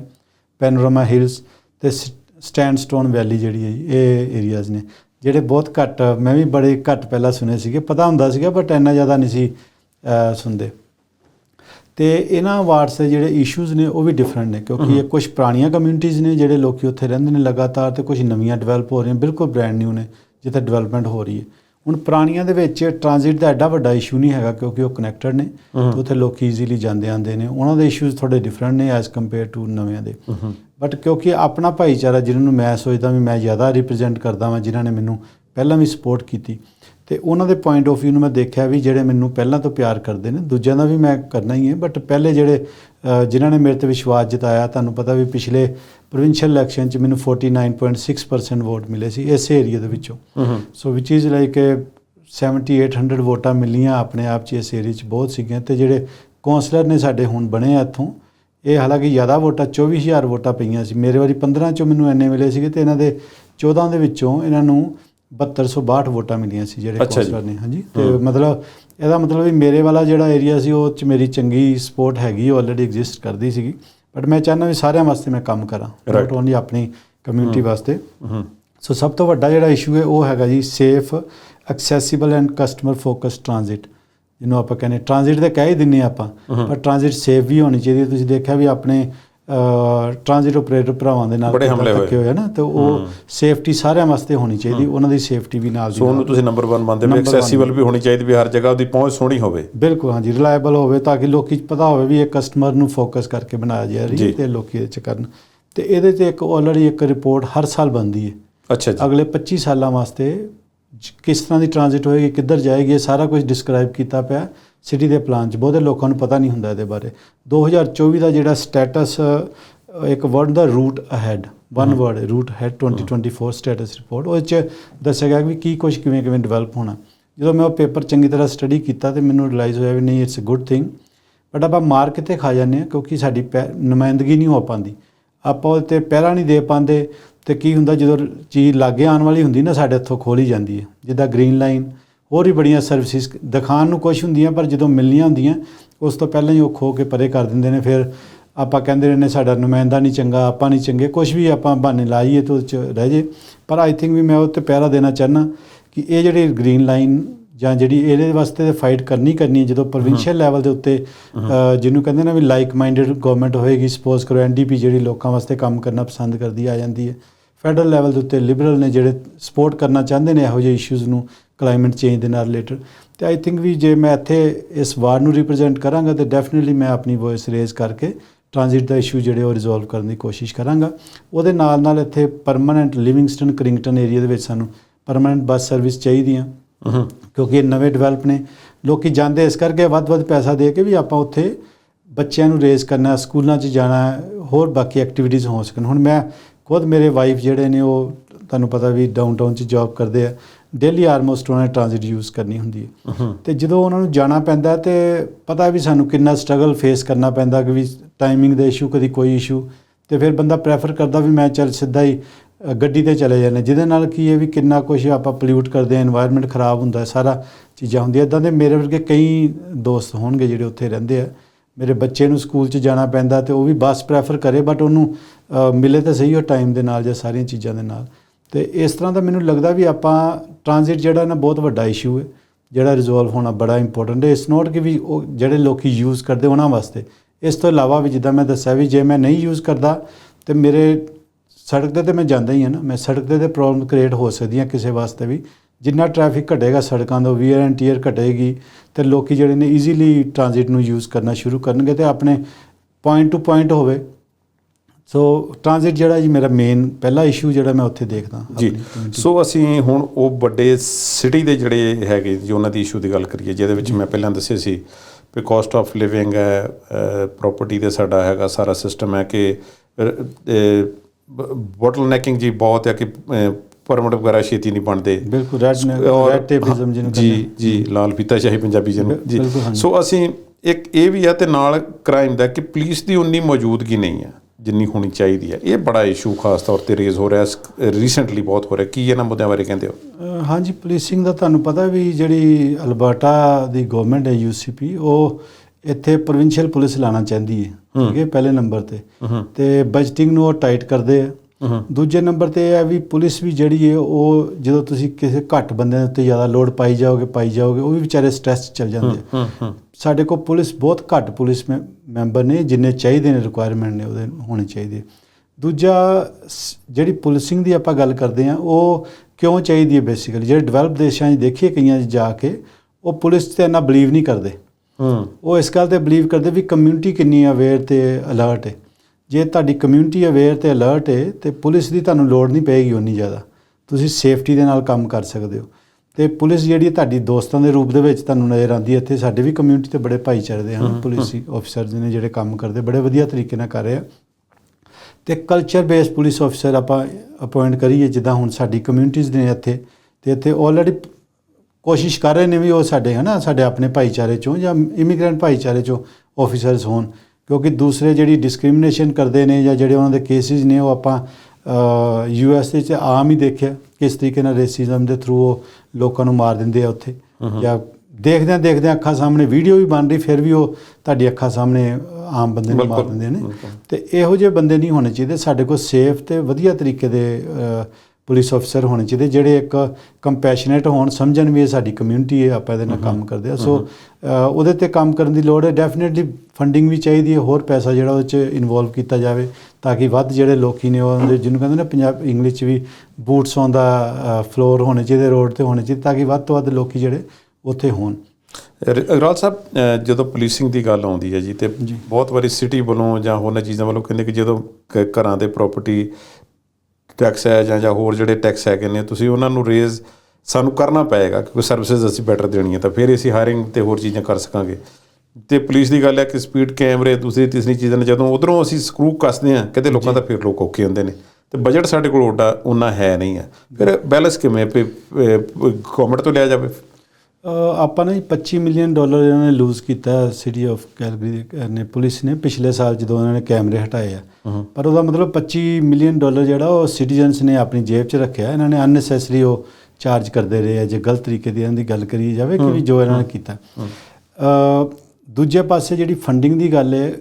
Panorama Hills ਤੇ ਸਟੈਂਡਸਟੋਨ ਵੈਲੀ ਜਿਹੜੀ ਹੈ ਜੀ, ਇਹ ਏਰੀਆਜ਼ ਨੇ ਜਿਹੜੇ ਬਹੁਤ ਘੱਟ ਮੈਂ ਵੀ ਬੜੇ ਘੱਟ ਪਹਿਲਾਂ ਸੁਣੇ ਸੀਗੇ ਪਤਾ ਹੁੰਦਾ ਸੀਗਾ ਬਟ ਇੰਨਾ ਜ਼ਿਆਦਾ ਨਹੀਂ ਸੀ ਅਹ, ਸੁਣਦੇ। ਤੇ ਇਹਨਾਂ ਵਾਰਡਸ ਦੇ ਜਿਹੜੇ ਇਸ਼ੂਜ਼ ਨੇ ਉਹ ਵੀ ਡਿਫਰੈਂਟ ਨੇ ਕਿਉਂਕਿ ਇਹ ਕੁਝ ਪੁਰਾਣੀਆਂ ਕਮਿਊਨਿਟੀਜ਼ ਨੇ ਜਿਹੜੇ ਲੋਕੀ ਉੱਥੇ ਰਹਿੰਦੇ ਨੇ ਲਗਾਤਾਰ ਤੇ ਕੁਝ ਨਵੀਆਂ ਡਿਵੈਲਪ ਹੋ ਰਹੀਆਂ ਬਿਲਕੁਲ ਬ੍ਰੈਂਡ ਨਿਊ ਨੇ ਜਿੱਥੇ ਡਿਵੈਲਪਮੈਂਟ ਹੋ ਰਹੀ ਹੈ। ਹੁਣ ਪੁਰਾਣੀਆਂ ਦੇ ਵਿੱਚ ਟ੍ਰਾਂਜ਼ਿਟ ਦਾ ਐਡਾ ਵੱਡਾ ਇਸ਼ੂ ਨਹੀਂ ਹੈਗਾ ਕਿਉਂਕਿ ਉਹ ਕਨੈਕਟਡ ਨੇ ਤੇ ਉੱਥੇ ਲੋਕੀ ਈਜ਼ੀਲੀ ਜਾਂਦੇ ਆਉਂਦੇ ਨੇ ਉਹਨਾਂ ਦੇ ਇਸ਼ੂਜ਼ ਥੋੜੇ ਡਿਫਰੈਂਟ ਨੇ ਐਜ਼ ਕੰਪੇਅਰ ਟੂ ਨਵਿਆਂ ਦੇ। ਬਟ ਕਿਉਂਕਿ ਆਪਣਾ ਭਾਈਚਾਰਾ ਜਿਹਨਾਂ ਨੂੰ ਮੈਂ ਸੋਚਦਾ ਵੀ ਮੈਂ ਜ਼ਿਆਦਾ ਰਿਪਰੈਜ਼ੈਂਟ ਕਰਦਾ ਵਾਂ ਜਿਨ੍ਹਾਂ ਨੇ ਮੈਨੂੰ ਪਹਿਲਾਂ ਵੀ ਸਪੋਰਟ ਕੀਤੀ ਤੇ ਉਹਨਾਂ ਦੇ ਪੁਆਇੰਟ ਆਫ View ਨੂੰ ਮੈਂ ਦੇਖਿਆ ਵੀ ਜਿਹੜੇ ਮੈਨੂੰ ਪਹਿਲਾਂ ਤੋਂ ਪਿਆਰ ਕਰਦੇ ਨੇ ਦੂਜਿਆਂ ਦਾ ਵੀ ਮੈਂ ਕਰਨਾ ਹੀ ਹੈ ਬਟ ਪਹਿਲੇ ਜਿਹੜੇ ਜਿਨ੍ਹਾਂ ਨੇ ਮੇਰੇ ਤੇ ਵਿਸ਼ਵਾਸ ਜਤਾਇਆ ਤੁਹਾਨੂੰ ਪਤਾ ਵੀ ਪਿਛਲੇ ਪ੍ਰੋਵਿੰਸ਼ੀਅਲ ਇਲੈਕਸ਼ਨ 'ਚ ਮੈਨੂੰ 49.6% ਵੋਟ ਮਿਲੇ ਸੀ ਇਸ ਏਰੀਆ ਦੇ ਵਿੱਚੋਂ। ਸੋ ਵਿਚ ਇਜ਼ ਲਾਈਕ 7800 ਵੋਟਾਂ ਮਿਲੀਆਂ ਆਪਣੇ ਆਪ 'ਚ ਇਸ ਏਰੀਆ 'ਚ ਬਹੁਤ ਸੀਗੀਆਂ ਤੇ ਜਿਹੜੇ ਕੌਂਸਲਰ ਨੇ ਸਾਡੇ ਹੁਣ ਬਣੇ ਆ ਇੱਥੋਂ ਇਹ ਹਾਲਾਂਕਿ ਜ਼ਿਆਦਾ ਵੋਟਾਂ 24000 ਵੋਟਾਂ ਪਈਆਂ ਸੀ। ਮੇਰੇ ਵਾਰੀ 15 ਚੋਂ ਮੈਨੂੰ ਐਨੇ ਮਿਲੇ ਸੀਗੇ ਤੇ ਇਹਨਾਂ ਦੇ 14 ਦੇ ਵਿੱਚੋਂ ਇਹਨਾਂ ਨੂੰ 7262 ਵੋਟਾਂ ਮਿਲੀਆਂ ਸੀ ਜਿਹੜੇ। ਕੌਂਸਲਰ ਨੇ। ਹਾਂਜੀ ਤੇ ਮਤਲਬ ਇਹਦਾ ਮਤਲਬ ਵੀ ਮੇਰੇ ਵਾਲਾ ਜਿਹੜਾ ਏਰੀਆ ਸੀ ਉਹ ਚ ਮੇਰੀ ਚੰਗੀ ਸਪੋਰਟ ਹੈਗੀ ਆਲਰੇਡੀ ਐਗਜ਼ਿਸਟ ਕਰਦੀ ਸੀਗੀ। ਬਟ ਮੈਂ ਚਾਹੁੰਦਾ ਵੀ ਸਾਰਿਆਂ ਵਾਸਤੇ ਮੈਂ ਕੰਮ ਕਰਾਂ. ਨਾਟ ਓਨਲੀ ਆਪਣੀ ਕਮਿਊਨਿਟੀ ਵਾਸਤੇ। ਸੋ ਸਭ ਤੋਂ ਵੱਡਾ ਜਿਹੜਾ ਇਸ਼ੂ ਹੈ ਉਹ ਹੈਗਾ ਜੀ safe accessible and customer focused transit ਜਿਹਨੂੰ ਆਪਾਂ ਕਹਿੰਦੇ ਟ੍ਰਾਂਜ਼ਿਟ ਤੇ ਕਹਿ ਹੀ ਦਿੰਨੇ ਆਪਾਂ ਪਰ ਟ੍ਰਾਂਜ਼ਿਟ ਸੇਫ ਵੀ ਹੋਣੀ ਚਾਹੀਦੀ ਹੈ। ਤੁਸੀਂ ਦੇਖਿਆ ਵੀ ਆਪਣੇ ਟ੍ਰਾਂਜ਼ਿਟ ਆਪਰੇਟਰ ਭਰਾਵਾਂ ਦੇ ਨਾਲ ਬੜੇ ਹਮਲੇ ਹੋਏ। ਨਾ ਤੇ ਉਹ ਸੇਫਟੀ ਸਾਰਿਆਂ ਵਾਸਤੇ ਹੋਣੀ ਚਾਹੀਦੀ ਉਹਨਾਂ ਦੀ ਸੇਫਟੀ ਵੀ ਨਾਲ ਦੀ ਸੋ ਉਹਨੂੰ। ਤੁਸੀਂ ਨੰਬਰ 1 ਮੰਨਦੇ one ਐਕਸੈਸਿਬਲ ਵੀ ਹੋਣੀ ਚਾਹੀਦੀ ਵੀ ਹਰ ਜਗ੍ਹਾ ਉਹਦੀ ਪਹੁੰਚ ਸੋਹਣੀ ਹੋਵੇ। ਬਿਲਕੁਲ ਹਾਂਜੀ ਰਿਲਾਇਬਲ ਹੋਵੇ ਤਾਂ ਕਿ ਲੋਕੀ ਪਤਾ ਹੋਵੇ ਵੀ ਇਹ ਕਸਟਮਰ ਨੂੰ ਫੋਕਸ ਕਰਕੇ ਬਣਾਇਆ ਜਾ ਰਹੀ। ਹੈ ਤੇ ਲੋਕੀ ਇਹਦੇ ਚ ਕਰਨ। ਤੇ ਇਹਦੇ ਤੇ ਇੱਕ ਆਲਰੇਡੀ ਇੱਕ ਰਿਪੋਰਟ ਹਰ ਸਾਲ ਬਣਦੀ ਹੈ। ਅੱਛਾ ਜੀ। ਅਗਲੇ 25 ਸਾਲਾਂ ਵਾਸਤੇ ਕਿਸ ਤਰ੍ਹਾਂ ਦੀ ਟ੍ਰਾਂਜ਼ਿਟ ਹੋਏਗੀ ਕਿੱਧਰ ਜਾਏਗੀ ਇਹ ਸਾਰਾ ਕੁਝ ਡਿਸਕ੍ਰਾਈਬ ਕੀਤਾ ਪਿਆ ਸਿਟੀ ਦੇ ਪਲਾਨ 'ਚ। ਬਹੁਤੇ ਲੋਕਾਂ ਨੂੰ ਪਤਾ ਨਹੀਂ ਹੁੰਦਾ ਇਹਦੇ ਬਾਰੇ। 2024 ਦਾ ਜਿਹੜਾ ਸਟੇਟਸ ਇੱਕ ਵਰਡ ਦਾ route ahead one word route ahead 2024 status report ਉਹ 'ਚ ਦੱਸਿਆ ਗਿਆ ਵੀ ਕੀ ਕੁਝ ਕਿਵੇਂ ਕਿਵੇਂ ਡਿਵੈਲਪ ਹੋਣਾ। ਜਦੋਂ ਮੈਂ ਉਹ ਪੇਪਰ ਚੰਗੀ ਤਰ੍ਹਾਂ ਸਟੱਡੀ ਕੀਤਾ ਤੇ ਮੈਨੂੰ ਰਿਅਲਾਈਜ਼ ਹੋਇਆ ਵੀ ਨਹੀਂ it's a good thing but ਆਪਾਂ ਮਾਰ ਕਿਤੇ ਖਾ ਜਾਂਦੇ ਹਾਂ ਕਿਉਂਕਿ ਸਾਡੀ ਨੁਮਾਇੰਦਗੀ ਨਹੀਂ ਹੋ ਪਾਉਂਦੀ। ਆਪਾਂ ਉਹ ਤੇ ਪਹਿਰਾ ਨਹੀਂ ਦੇ ਪਾਉਂਦੇ। ਤੇ ਕੀ ਹੁੰਦਾ ਜਦੋਂ ਚੀਜ਼ ਲਾਗੇ ਆਉਣ ਵਾਲੀ ਹੁੰਦੀ ਨਾ ਸਾਡੇ ਹੱਥੋਂ ਖੋਲੀ ਜਾਂਦੀ ਹੈ। ਜਿੱਦਾਂ ਗ੍ਰੀਨ ਲਾਈਨ ਹੋਰ ਵੀ ਬੜੀਆਂ ਸਰਵਿਸਿਜ਼ ਦਿਖਾਉਣ ਨੂੰ ਕੁਝ ਹੁੰਦੀਆਂ ਪਰ ਜਦੋਂ ਮਿਲਣੀਆਂ ਹੁੰਦੀਆਂ ਉਸ ਤੋਂ ਪਹਿਲਾਂ ਹੀ ਉਹ ਖੋ ਕੇ ਪਰੇ ਕਰ ਦਿੰਦੇ ਨੇ। ਫਿਰ ਆਪਾਂ ਕਹਿੰਦੇ ਰਹਿੰਦੇ ਸਾਡਾ ਨੁਮਾਇੰਦਾ ਨਹੀਂ ਚੰਗਾ ਆਪਾਂ ਨਹੀਂ ਚੰਗੇ ਕੁਝ ਵੀ ਆਪਾਂ ਬਹਾਨੇ ਲਾਈਏ ਤੇ ਉਹ 'ਚ ਰਹਿ ਜੇ। ਪਰ ਆਈ ਥਿੰਕ ਵੀ ਮੈਂ ਉਹ ਤੇ ਪਹਿਰਾ ਦੇਣਾ ਚਾਹਨਾ ਕਿ ਇਹ ਜਿਹੜੀ ਗ੍ਰੀਨ ਲਾਈਨ ਜਾਂ ਜਿਹੜੀ ਇਹਦੇ ਵਾਸਤੇ ਫਾਈਟ ਕਰਨੀ ਕਰਨੀ ਹੈ ਜਦੋਂ ਪ੍ਰੋਵਿੰਸ਼ੀਅਲ ਲੈਵਲ ਦੇ ਉੱਤੇ ਜਿਹਨੂੰ ਕਹਿੰਦੇ ਨੇ ਵੀ ਲਾਈਕ ਮਾਈਂਡਡ ਗਵਰਨਮੈਂਟ ਹੋਏਗੀ ਸਪੋਜ਼ ਕਰੋ ਐਨਡੀਪੀ ਜਿਹੜੀ ਲੋਕਾਂ ਵਾਸਤੇ ਕੰਮ ਕਰਨਾ ਪਸੰਦ ਕਰਦੀ ਆ ਜਾਂਦੀ ਹੈ। ਫੈਡਰਲ ਲੈਵਲ ਦੇ ਉੱਤੇ ਲਿਬਰਲ ਨੇ ਜਿਹੜੇ ਸਪੋਰਟ ਕਰਨਾ ਚਾਹੁੰਦੇ ਨੇ ਇਹੋ ਜਿਹੇ ਇਸ਼ੂਜ਼ ਨੂੰ ਕਲਾਈਮੇਟ ਚੇਂਜ ਦੇ ਨਾਲ ਰਿਲੇਟਡ ਤੇ ਆਈ ਥਿੰਕ ਵੀ ਜੇ ਮੈਂ ਇੱਥੇ ਇਸ ਵਾਰ ਨੂੰ ਰਿਪਰੈਜ਼ੈਂਟ ਕਰਾਂਗਾ ਤੇ ਡੈਫੀਨਿਟਲੀ ਮੈਂ ਆਪਣੀ ਵੌਇਸ ਰੇਜ਼ ਕਰਕੇ ਟ੍ਰਾਂਜ਼ਿਟ ਦਾ ਇਸ਼ੂ ਜਿਹੜੇ ਉਹ ਰਿਜ਼ੋਲਵ ਕਰਨ ਦੀ ਕੋਸ਼ਿਸ਼ ਕਰਾਂਗਾ। ਉਹਦੇ ਨਾਲ ਨਾਲ ਇੱਥੇ ਪਰਮਨੈਂਟ ਲਿਵਿੰਗਸਟਨ ਕਰਿੰਗਟਨ ਏਰੀਆ ਦੇ ਵਿੱਚ ਸਾਨੂੰ ਪਰਮਨੈਂਟ ਬੱਸ ਸਰਵਿਸ ਚਾਹੀਦੀਆਂ। ਹੂੰ। ਕਿਉਂਕਿ ਇਹ ਨਵੇਂ ਡਿਵੈਲਪ ਨੇ। ਲੋਕੀ ਜਾਂਦੇ ਇਸ ਕਰਕੇ ਵੱਧ-ਵੱਧ ਪੈਸਾ ਦੇ ਕੇ ਵੀ ਆਪਾਂ ਉੱਥੇ ਬੱਚਿਆਂ ਨੂੰ ਰੇਜ਼ ਕਰਨਾ ਸਕੂਲਾਂ 'ਚ ਜਾਣਾ ਹੋਰ ਬਾਕੀ ਐਕਟੀਵਿਟੀਜ਼ ਹੋ ਸਕਣ। ਹੁਣ ਮੈਂ ਖੁਦ ਮੇਰੇ ਵਾਈਫ ਜਿਹੜੇ ਨੇ ਉਹ ਤੁਹਾਨੂੰ ਪਤਾ ਵੀ ਡਾਊਨ ਟਾਊਨ 'ਚ ਜੌਬ ਕਰਦੇ ਆ ਡੇਲੀ ਆਲਮੋਸਟ ਉਹਨਾਂ ਨੇ ਟ੍ਰਾਂਜ਼ਿਟ ਯੂਜ਼ ਕਰਨੀ ਹੁੰਦੀ ਹੈ। ਤੇ ਜਦੋਂ ਉਹਨਾਂ ਨੂੰ ਜਾਣਾ ਪੈਂਦਾ ਤੇ ਪਤਾ ਵੀ ਸਾਨੂੰ ਕਿੰਨਾ ਸਟਰਗਲ ਫੇਸ ਕਰਨਾ ਪੈਂਦਾ ਕਿ ਵੀ ਟਾਈਮਿੰਗ ਦਾ ਇਸ਼ੂ ਕਦੀ ਕੋਈ ਇਸ਼ੂ ਤੇ ਫਿਰ ਬੰਦਾ ਪ੍ਰੈਫਰ ਕਰਦਾ ਵੀ ਮੈਂ ਚੱਲ ਸਿੱਧਾ ਹੀ ਗੱਡੀ ਤੇ ਚਲੇ ਜਾਂਦਾ। ਜਿਹਦੇ ਨਾਲ ਕੀ ਹੈ ਵੀ ਕਿੰਨਾ ਕੁਝ ਆਪਾਂ ਪੋਲਿਊਟ ਕਰਦੇ ਆ এনवायरमेंट ਖਰਾਬ ਹੁੰਦਾ ਸਾਰਾ ਚੀਜ਼ਾਂ ਹੁੰਦੀਆਂ। ਇਦਾਂ ਦੇ ਮੇਰੇ ਵਰਗੇ ਕਈ ਦੋਸਤ ਹੋਣਗੇ ਜਿਹੜੇ ਉੱਥੇ ਰਹਿੰਦੇ ਆ। ਮੇਰੇ ਬੱਚੇ ਨੂੰ ਸਕੂਲ 'ਚ ਜਾਣਾ ਪੈਂਦਾ ਤੇ ਉਹ ਵੀ ਬੱਸ ਪ੍ਰੈਫਰ ਕਰੇ ਬਟ ਉਹਨੂੰ ਮਿਲੇ ਤਾਂ ਸਹੀ ਉਹ ਟਾਈਮ ਦੇ ਨਾਲ ਜਾਂ ਸਾਰੀਆਂ ਚੀਜ਼ਾਂ ਦੇ ਨਾਲ। ਤੇ ਇਸ ਤਰ੍ਹਾਂ ਦਾ ਮੈਨੂੰ ਲੱਗਦਾ ਵੀ ਆਪਾਂ ਟ੍ਰਾਂਜ਼ਿਟ ਜਿਹੜਾ ਨਾ ਬਹੁਤ ਵੱਡਾ ਇਸ਼ੂ ਹੈ, ਜਿਹੜਾ ਰਿਜ਼ੋਲਵ ਹੋਣਾ ਬੜਾ ਇੰਪੋਰਟੈਂਟ ਹੈ। ਇਸ ਨੋਟ ਕਿ ਵੀ ਉਹ ਜਿਹੜੇ ਲੋਕੀ ਯੂਜ਼ ਕਰਦੇ ਉਹਨਾਂ ਵਾਸਤੇ। ਇਸ ਤੋਂ ਇਲਾਵਾ ਵੀ ਜਿੱਦਾਂ ਮੈਂ ਦੱਸਿਆ ਵੀ ਜੇ ਮੈਂ ਨਹੀਂ ਯੂਜ਼ ਕਰਦਾ, ਤੇ ਮੇਰੇ ਸੜਕ ਤੇ ਤੇ ਮੈਂ ਜਾਂਦਾ ਹੀ ਹਾਂ ਨਾ। ਮੈਂ ਸੜਕ ਤੇ ਤੇ ਪ੍ਰੋਬਲਮ ਕ੍ਰੀਏਟ ਹੋ ਸਕਦੀਆਂ ਕਿਸੇ ਵਾਸਤੇ ਵੀ। ਜਿੰਨਾ ਟ੍ਰੈਫਿਕ ਘਟੇਗਾ ਸੜਕਾਂ ਦਾ ਵੀਅਰ ਐਂਡ ਟੀਅਰ ਘਟੇਗੀ, ਤੇ ਲੋਕੀ ਜਿਹੜੇ ਨੇ ਈਜ਼ੀਲੀ ਟ੍ਰਾਂਜ਼ਿਟ ਨੂੰ ਯੂਜ਼ ਕਰਨਾ ਸ਼ੁਰੂ ਕਰਨਗੇ ਤੇ ਆਪਣੇ ਪੁਆਇੰਟ ਟੂ ਪੁਆਇੰਟ ਹੋਵੇ। ਸੋ ਟ੍ਰਾਂਜ਼ਿਟ ਜਿਹੜਾ ਜੀ ਮੇਰਾ ਮੇਨ ਪਹਿਲਾ ਇਸ਼ੂ ਜਿਹੜਾ ਮੈਂ ਉੱਥੇ ਦੇਖਦਾ ਜੀ। ਸੋ ਅਸੀਂ ਹੁਣ ਉਹ ਵੱਡੇ ਸਿਟੀ ਦੇ ਜਿਹੜੇ ਹੈਗੇ ਜੀ ਉਹਨਾਂ ਦੀ ਇਸ਼ੂ ਦੀ ਗੱਲ ਕਰੀਏ ਜਿਹਦੇ ਵਿੱਚ ਮੈਂ ਪਹਿਲਾਂ ਦੱਸਿਆ ਸੀ ਵੀ ਕਾਸਟ ਆਫ ਲਿਵਿੰਗ ਹੈ ਪ੍ਰਾਪਰਟੀ ਦੇ ਸਾਡਾ ਹੈਗਾ ਸਾਰਾ ਸਿਸਟਮ ਹੈ ਕਿ ਬੋਟਲ ਨੈਕਿੰਗ ਜੀ ਬਹੁਤ ਹੈ ਕਿ ਪਰਮਿਟ ਵਗੈਰਾ ਛੇਤੀ ਨਹੀਂ ਬਣਦੇ। ਬਿਲਕੁਲ ਰੈਡ ਟੇਪਿਜ਼ਮ ਜਿਹਨੂੰ ਜੀ ਕਹਿੰਦੇ ਜੀ ਲਾਲ ਪੀਤਾ ਚਾਹੀ ਪੰਜਾਬੀ ਜਿਹਨੂੰ ਜੀ। ਸੋ ਅਸੀਂ ਇੱਕ ਇਹ ਵੀ ਆ ਤੇ ਨਾਲ ਕ੍ਰਾਈਮ ਦਾ ਕਿ ਪੁਲਿਸ ਦੀ ਉਨੀ ਮੌਜੂਦਗੀ ਨਹੀਂ ਹੈ। ਜਿੰਨੀ ਹੋਣੀ ਚਾਹੀਦੀ ਹੈ। ਇਹ ਬੜਾ ਇਸ਼ੂ ਖਾਸ ਤੌਰ ਤੇ ਰੇਜ਼ ਹੋ ਰਿਹਾ। ਰੀਸੈਂਟਲੀ ਬਹੁਤ ਹੋ ਰਿਹਾ। ਕੀ ਇਹਨਾਂ ਮੁੱਦਿਆਂ ਬਾਰੇ ਕਹਿੰਦੇ ਹੋ? ਹਾਂਜੀ ਪੁਲਿਸਿੰਗ ਦਾ ਤੁਹਾਨੂੰ ਪਤਾ ਵੀ ਜਿਹੜੀ ਅਲਬਰਟਾ ਦੀ ਗਵਰਨਮੈਂਟ ਹੈ ਯੂਸੀਪੀ ਉਹ ਇੱਥੇ ਪ੍ਰੋਵਿੰਸ਼ੀਅਲ ਪੁਲਿਸ ਲਾਣਾ ਚਾਹੁੰਦੀ ਹੈ। ਠੀਕ ਹੈ ਪਹਿਲੇ ਨੰਬਰ ਤੇ। ਤੇ ਬਜਟਿੰਗ ਨੂੰ ਉਹ ਟਾਈਟ ਕਰਦੇ ਆ। ਦੂਜੇ ਨੰਬਰ ਤੇ ਇਹ ਹੈ ਵੀ ਪੁਲਿਸ ਵੀ ਜਿਹੜੀ ਹੈ ਉਹ ਜਦੋਂ ਤੁਸੀਂ ਕਿਸੇ ਘੱਟ ਬੰਦਿਆਂ ਦੇ ਉੱਤੇ ਜ਼ਿਆਦਾ ਲੋਡ ਪਾਈ ਜਾਓਗੇ ਪਾਈ ਜਾਓਗੇ ਉਹ ਵੀ ਵਿਚਾਰੇ ਸਟ੍ਰੈਸ 'ਚ ਚਲ ਜਾਂਦੇ ਆ। ਹੂੰ ਹੂੰ ਸਾਡੇ ਕੋਲ ਪੁਲਿਸ ਬਹੁਤ ਘੱਟ ਪੁਲਿਸ ਮੈਂਬਰ ਨੇ ਜਿੰਨੇ ਚਾਹੀਦੇ ਨੇ ਰਿਕੁਆਇਰਮੈਂਟ ਨੇ ਉਹਦੇ ਹੋਣੇ ਚਾਹੀਦੇ ਦੂਜਾ ਜਿਹੜੀ ਪੁਲਿਸਿੰਗ ਦੀ ਆਪਾਂ ਗੱਲ ਕਰਦੇ ਆ ਉਹ ਕਿਉਂ ਚਾਹੀਦੀ ਹੈ ਬੇਸਿਕਲੀ ਜਿਹੜੇ ਡਿਵੈਲਪ ਦੇਸ਼ਾਂ 'ਚ ਦੇਖੀਏ ਕਈਆਂ 'ਚ ਜਾ ਕੇ ਉਹ ਪੁਲਿਸ ਤੇ ਇੰਨਾ ਬਲੀਵ ਨਹੀਂ ਕਰਦੇ। ਹੂੰ। ਉਹ ਇਸ ਗੱਲ ਤੇ ਬਲੀਵ ਕਰਦੇ ਵੀ ਕਮਿਊਨਿਟੀ ਕਿੰਨੀ ਅਵੇਅਰ ਤੇ ਅਲਰਟ ਹੈ। ਜੇ ਤੁਹਾਡੀ ਕਮਿਊਨਿਟੀ ਅਵੇਅਰ ਤੇ ਅਲਰਟ ਹੈ ਤੇ ਪੁਲਿਸ ਦੀ ਤੁਹਾਨੂੰ ਲੋੜ ਨਹੀਂ ਪਏਗੀ ਉਨੀ ਜ਼ਿਆਦਾ। ਤੁਸੀਂ ਸੇਫਟੀ ਦੇ ਨਾਲ ਕੰਮ ਕਰ ਸਕਦੇ ਹੋ। ਤੇ ਪੁਲਿਸ ਜਿਹੜੀ ਤੁਹਾਡੀ ਦੋਸਤਾਂ ਦੇ ਰੂਪ ਦੇ ਵਿੱਚ ਤੁਹਾਨੂੰ ਨਜ਼ਰ ਆਉਂਦੀ ਹੈ। ਇੱਥੇ ਸਾਡੇ ਵੀ ਕਮਿਊਨਿਟੀ ਤੇ ਬੜੇ ਭਾਈਚਾਰੇ ਦੇ ਹਨ। ਪੁਲਿਸ ਆਫੀਸਰਸ ਨੇ ਜਿਹੜੇ ਕੰਮ ਕਰਦੇ ਬੜੇ ਵਧੀਆ ਤਰੀਕੇ ਨਾਲ ਕਰ ਰਹੇ ਆ। ਤੇ ਕਲਚਰ ਬੇਸਡ ਪੁਲਿਸ ਆਫੀਸਰ ਆਪਾਂ ਅਪਾਇੰਟ ਕਰੀਏ ਜਿੱਦਾਂ ਹੁਣ ਸਾਡੀ ਕਮਿਊਨਿਟੀਜ਼ ਨੇ ਇੱਥੇ। ਤੇ ਇੱਥੇ ਆਲਰੇਡੀ ਕੋਸ਼ਿਸ਼ ਕਰ ਰਹੇ ਨੇ ਵੀ ਉਹ ਸਾਡੇ ਹਨਾ ਸਾਡੇ ਆਪਣੇ ਭਾਈਚਾਰੇ ਚੋਂ ਜਾਂ ਇਮੀਗ੍ਰੈਂਟ ਭਾਈਚਾਰੇ ਚੋਂ ਆਫੀਸਰਸ ਹੋਣ। ਕਿਉਂਕਿ ਦੂਸਰੇ ਜਿਹੜੀ ਡਿਸਕ੍ਰਿਮੀਨੇਸ਼ਨ ਕਰਦੇ ਨੇ ਜਾਂ ਜਿਹੜੇ ਉਹਨਾਂ ਦੇ ਕੇਸਿਸ ਨੇ ਉਹ ਆਪਾਂ ਯੂ ਐਸ ਦੇ ਚ ਆਮ ਹੀ ਦੇਖਿਆ ਕਿਸ ਤਰੀਕੇ ਨਾਲ ਰੇਸਿਜ਼ਮ ਦੇ ਥਰੂ ਉਹ ਲੋਕਾਂ ਨੂੰ ਮਾਰ ਦਿੰਦੇ ਆ ਉੱਥੇ। ਜਾਂ ਦੇਖਦਿਆਂ ਦੇਖਦਿਆਂ ਅੱਖਾਂ ਸਾਹਮਣੇ ਵੀਡੀਓ ਵੀ ਬਣ ਰਹੀ ਫਿਰ ਵੀ ਉਹ ਤੁਹਾਡੀ ਅੱਖਾਂ ਸਾਹਮਣੇ ਆਮ ਬੰਦੇ ਨੂੰ ਮਾਰ ਦਿੰਦੇ ਨੇ। ਤੇ ਇਹੋ ਜਿਹੇ ਬੰਦੇ ਨਹੀਂ ਹੋਣੇ ਚਾਹੀਦੇ। ਸਾਡੇ ਕੋਲ ਸੇਫ ਤੇ ਵਧੀਆ ਤਰੀਕੇ ਦੇ ਪੁਲਿਸ ਅਫਸਰ ਹੋਣੇ ਚਾਹੀਦੇ ਜਿਹੜੇ ਇੱਕ ਕੰਪੈਸ਼ਨੇਟ ਹੋਣ ਸਮਝਣ ਵੀ ਇਹ ਸਾਡੀ ਕਮਿਊਨਿਟੀ ਹੈ ਆਪਾਂ ਇਹਦੇ ਨਾਲ ਕੰਮ ਕਰਦੇ ਆ। ਸੋ ਉਹਦੇ ਤੇ ਕੰਮ ਕਰਨ ਦੀ ਲੋੜ ਹੈ। ਡੈਫੀਨਿਟਲੀ ਫੰਡਿੰਗ ਵੀ ਚਾਹੀਦੀ ਹੈ ਹੋਰ ਪੈਸਾ ਜਿਹੜਾ ਉਹਦੇ ਚ ਇਨਵੋਲਵ ਕੀਤਾ ਜਾਵੇ ਤਾਂ ਕਿ ਵੱਧ ਜਿਹੜੇ ਲੋਕੀ ਨੇ ਉਹ ਜਿਹਨੂੰ ਕਹਿੰਦੇ ਨੇ ਪੰਜਾਬ ਇੰਗਲਿਸ਼ ਚ ਵੀ ਬੂਟਸ ਔਨ ਦਾ ਫਲੋਰ ਹੋਣੇ ਚਾਹੀਦੇ ਰੋਡ ਤੇ ਹੋਣੇ ਚਾਹੀਦੇ ਤਾਂ ਕਿ ਵੱਧ ਤੋਂ ਵੱਧ ਲੋਕੀ ਜਿਹੜੇ ਉੱਥੇ ਹੋਣ। ਅਗਰਵਾਲ ਸਾਹਿਬ ਜਦੋਂ ਪੁਲਿਸਿੰਗ ਦੀ ਗੱਲ ਆਉਂਦੀ ਹੈ ਜੀ ਤੇ ਬਹੁਤ ਵਾਰੀ ਸਿਟੀ ਵੱਲੋਂ ਜਾਂ ਹੋਰਨਾਂ ਚੀਜ਼ਾਂ ਵੱਲੋਂ ਕਹਿੰਦੇ ਕਿ ਜਦੋਂ ਘਰਾਂ ਦੇ ਪ੍ਰਾਪਰਟੀ ਟੈਕਸ ਹੈ ਜਾਂ ਜਾਂ ਹੋਰ ਜਿਹੜੇ ਟੈਕਸ ਹੈਗੇ ਨੇ ਤੁਸੀਂ ਉਹਨਾਂ ਨੂੰ ਰੇਜ਼ ਸਾਨੂੰ ਕਰਨਾ ਪਏਗਾ ਕਿਉਂਕਿ ਸਰਵਿਸਿਜ਼ ਅਸੀਂ ਬੈਟਰ ਦੇਣੀਆਂ ਤਾਂ ਫਿਰ ਅਸੀਂ ਹਾਇਰਿੰਗ ਤੇ ਹੋਰ ਚੀਜ਼ਾਂ ਕਰ ਸਕਾਂਗੇ। ਤੇ ਪੁਲਿਸ ਦੀ ਗੱਲ ਹੈ ਕਿ ਸਪੀਡ ਕੈਮਰੇ ਦੂਸਰੀ ਤੀਸਰੀ ਚੀਜ਼ਾਂ ਨੇ ਜਦੋਂ ਉਧਰੋਂ ਅਸੀਂ ਸਕਰੂ ਕੱਸਦੇ ਹਾਂ ਕਿਤੇ ਲੋਕਾਂ ਦਾ ਫਿਰ ਲੋਕ ਔਖੇ ਹੁੰਦੇ ਨੇ। ਤੇ ਬਜਟ ਸਾਡੇ ਕੋਲ ਓਡਾ ਉਹਨਾਂ ਹੈ ਨਹੀਂ ਹੈ। ਫਿਰ ਬੈਲੈਂਸ ਕਿਵੇਂ ਗਵਰਨਮੈਂਟ ਤੋਂ ਲਿਆ ਜਾਵੇ। ਆਪਾਂ ਨੇ 25 ਮਿਲੀਅਨ ਡਾਲਰ ਇਹਨਾਂ ਨੇ ਲੂਜ਼ ਕੀਤਾ ਸਿਟੀ ਆਫ ਕੈਲਗਰੀ ਨੇ ਪੁਲਿਸ ਨੇ ਪਿਛਲੇ ਸਾਲ ਜਦੋਂ ਉਹਨਾਂ ਨੇ ਕੈਮਰੇ ਹਟਾਏ ਆ। ਪਰ ਉਹਦਾ ਮਤਲਬ 25 ਮਿਲੀਅਨ ਡਾਲਰ ਜਿਹੜਾ ਉਹ ਸਿਟੀਜ਼ਨਸ ਨੇ ਆਪਣੀ ਜੇਬ 'ਚ ਰੱਖਿਆ। ਇਹਨਾਂ ਨੇ ਅਨਨੈਸੈਸਰੀ ਉਹ ਚਾਰਜ ਕਰਦੇ ਰਹੇ ਆ। ਜੇ ਗਲਤ ਤਰੀਕੇ ਦੀ ਇਹਨਾਂ ਦੀ ਗੱਲ ਕਰੀ ਜਾਵੇ ਕਿ ਵੀ ਜੋ ਇਹਨਾਂ ਨੇ ਕੀਤਾ। ਅ, ਦੂਜੇ ਪਾਸੇ ਜਿਹੜੀ ਫੰਡਿੰਗ ਦੀ ਗੱਲ ਹੈ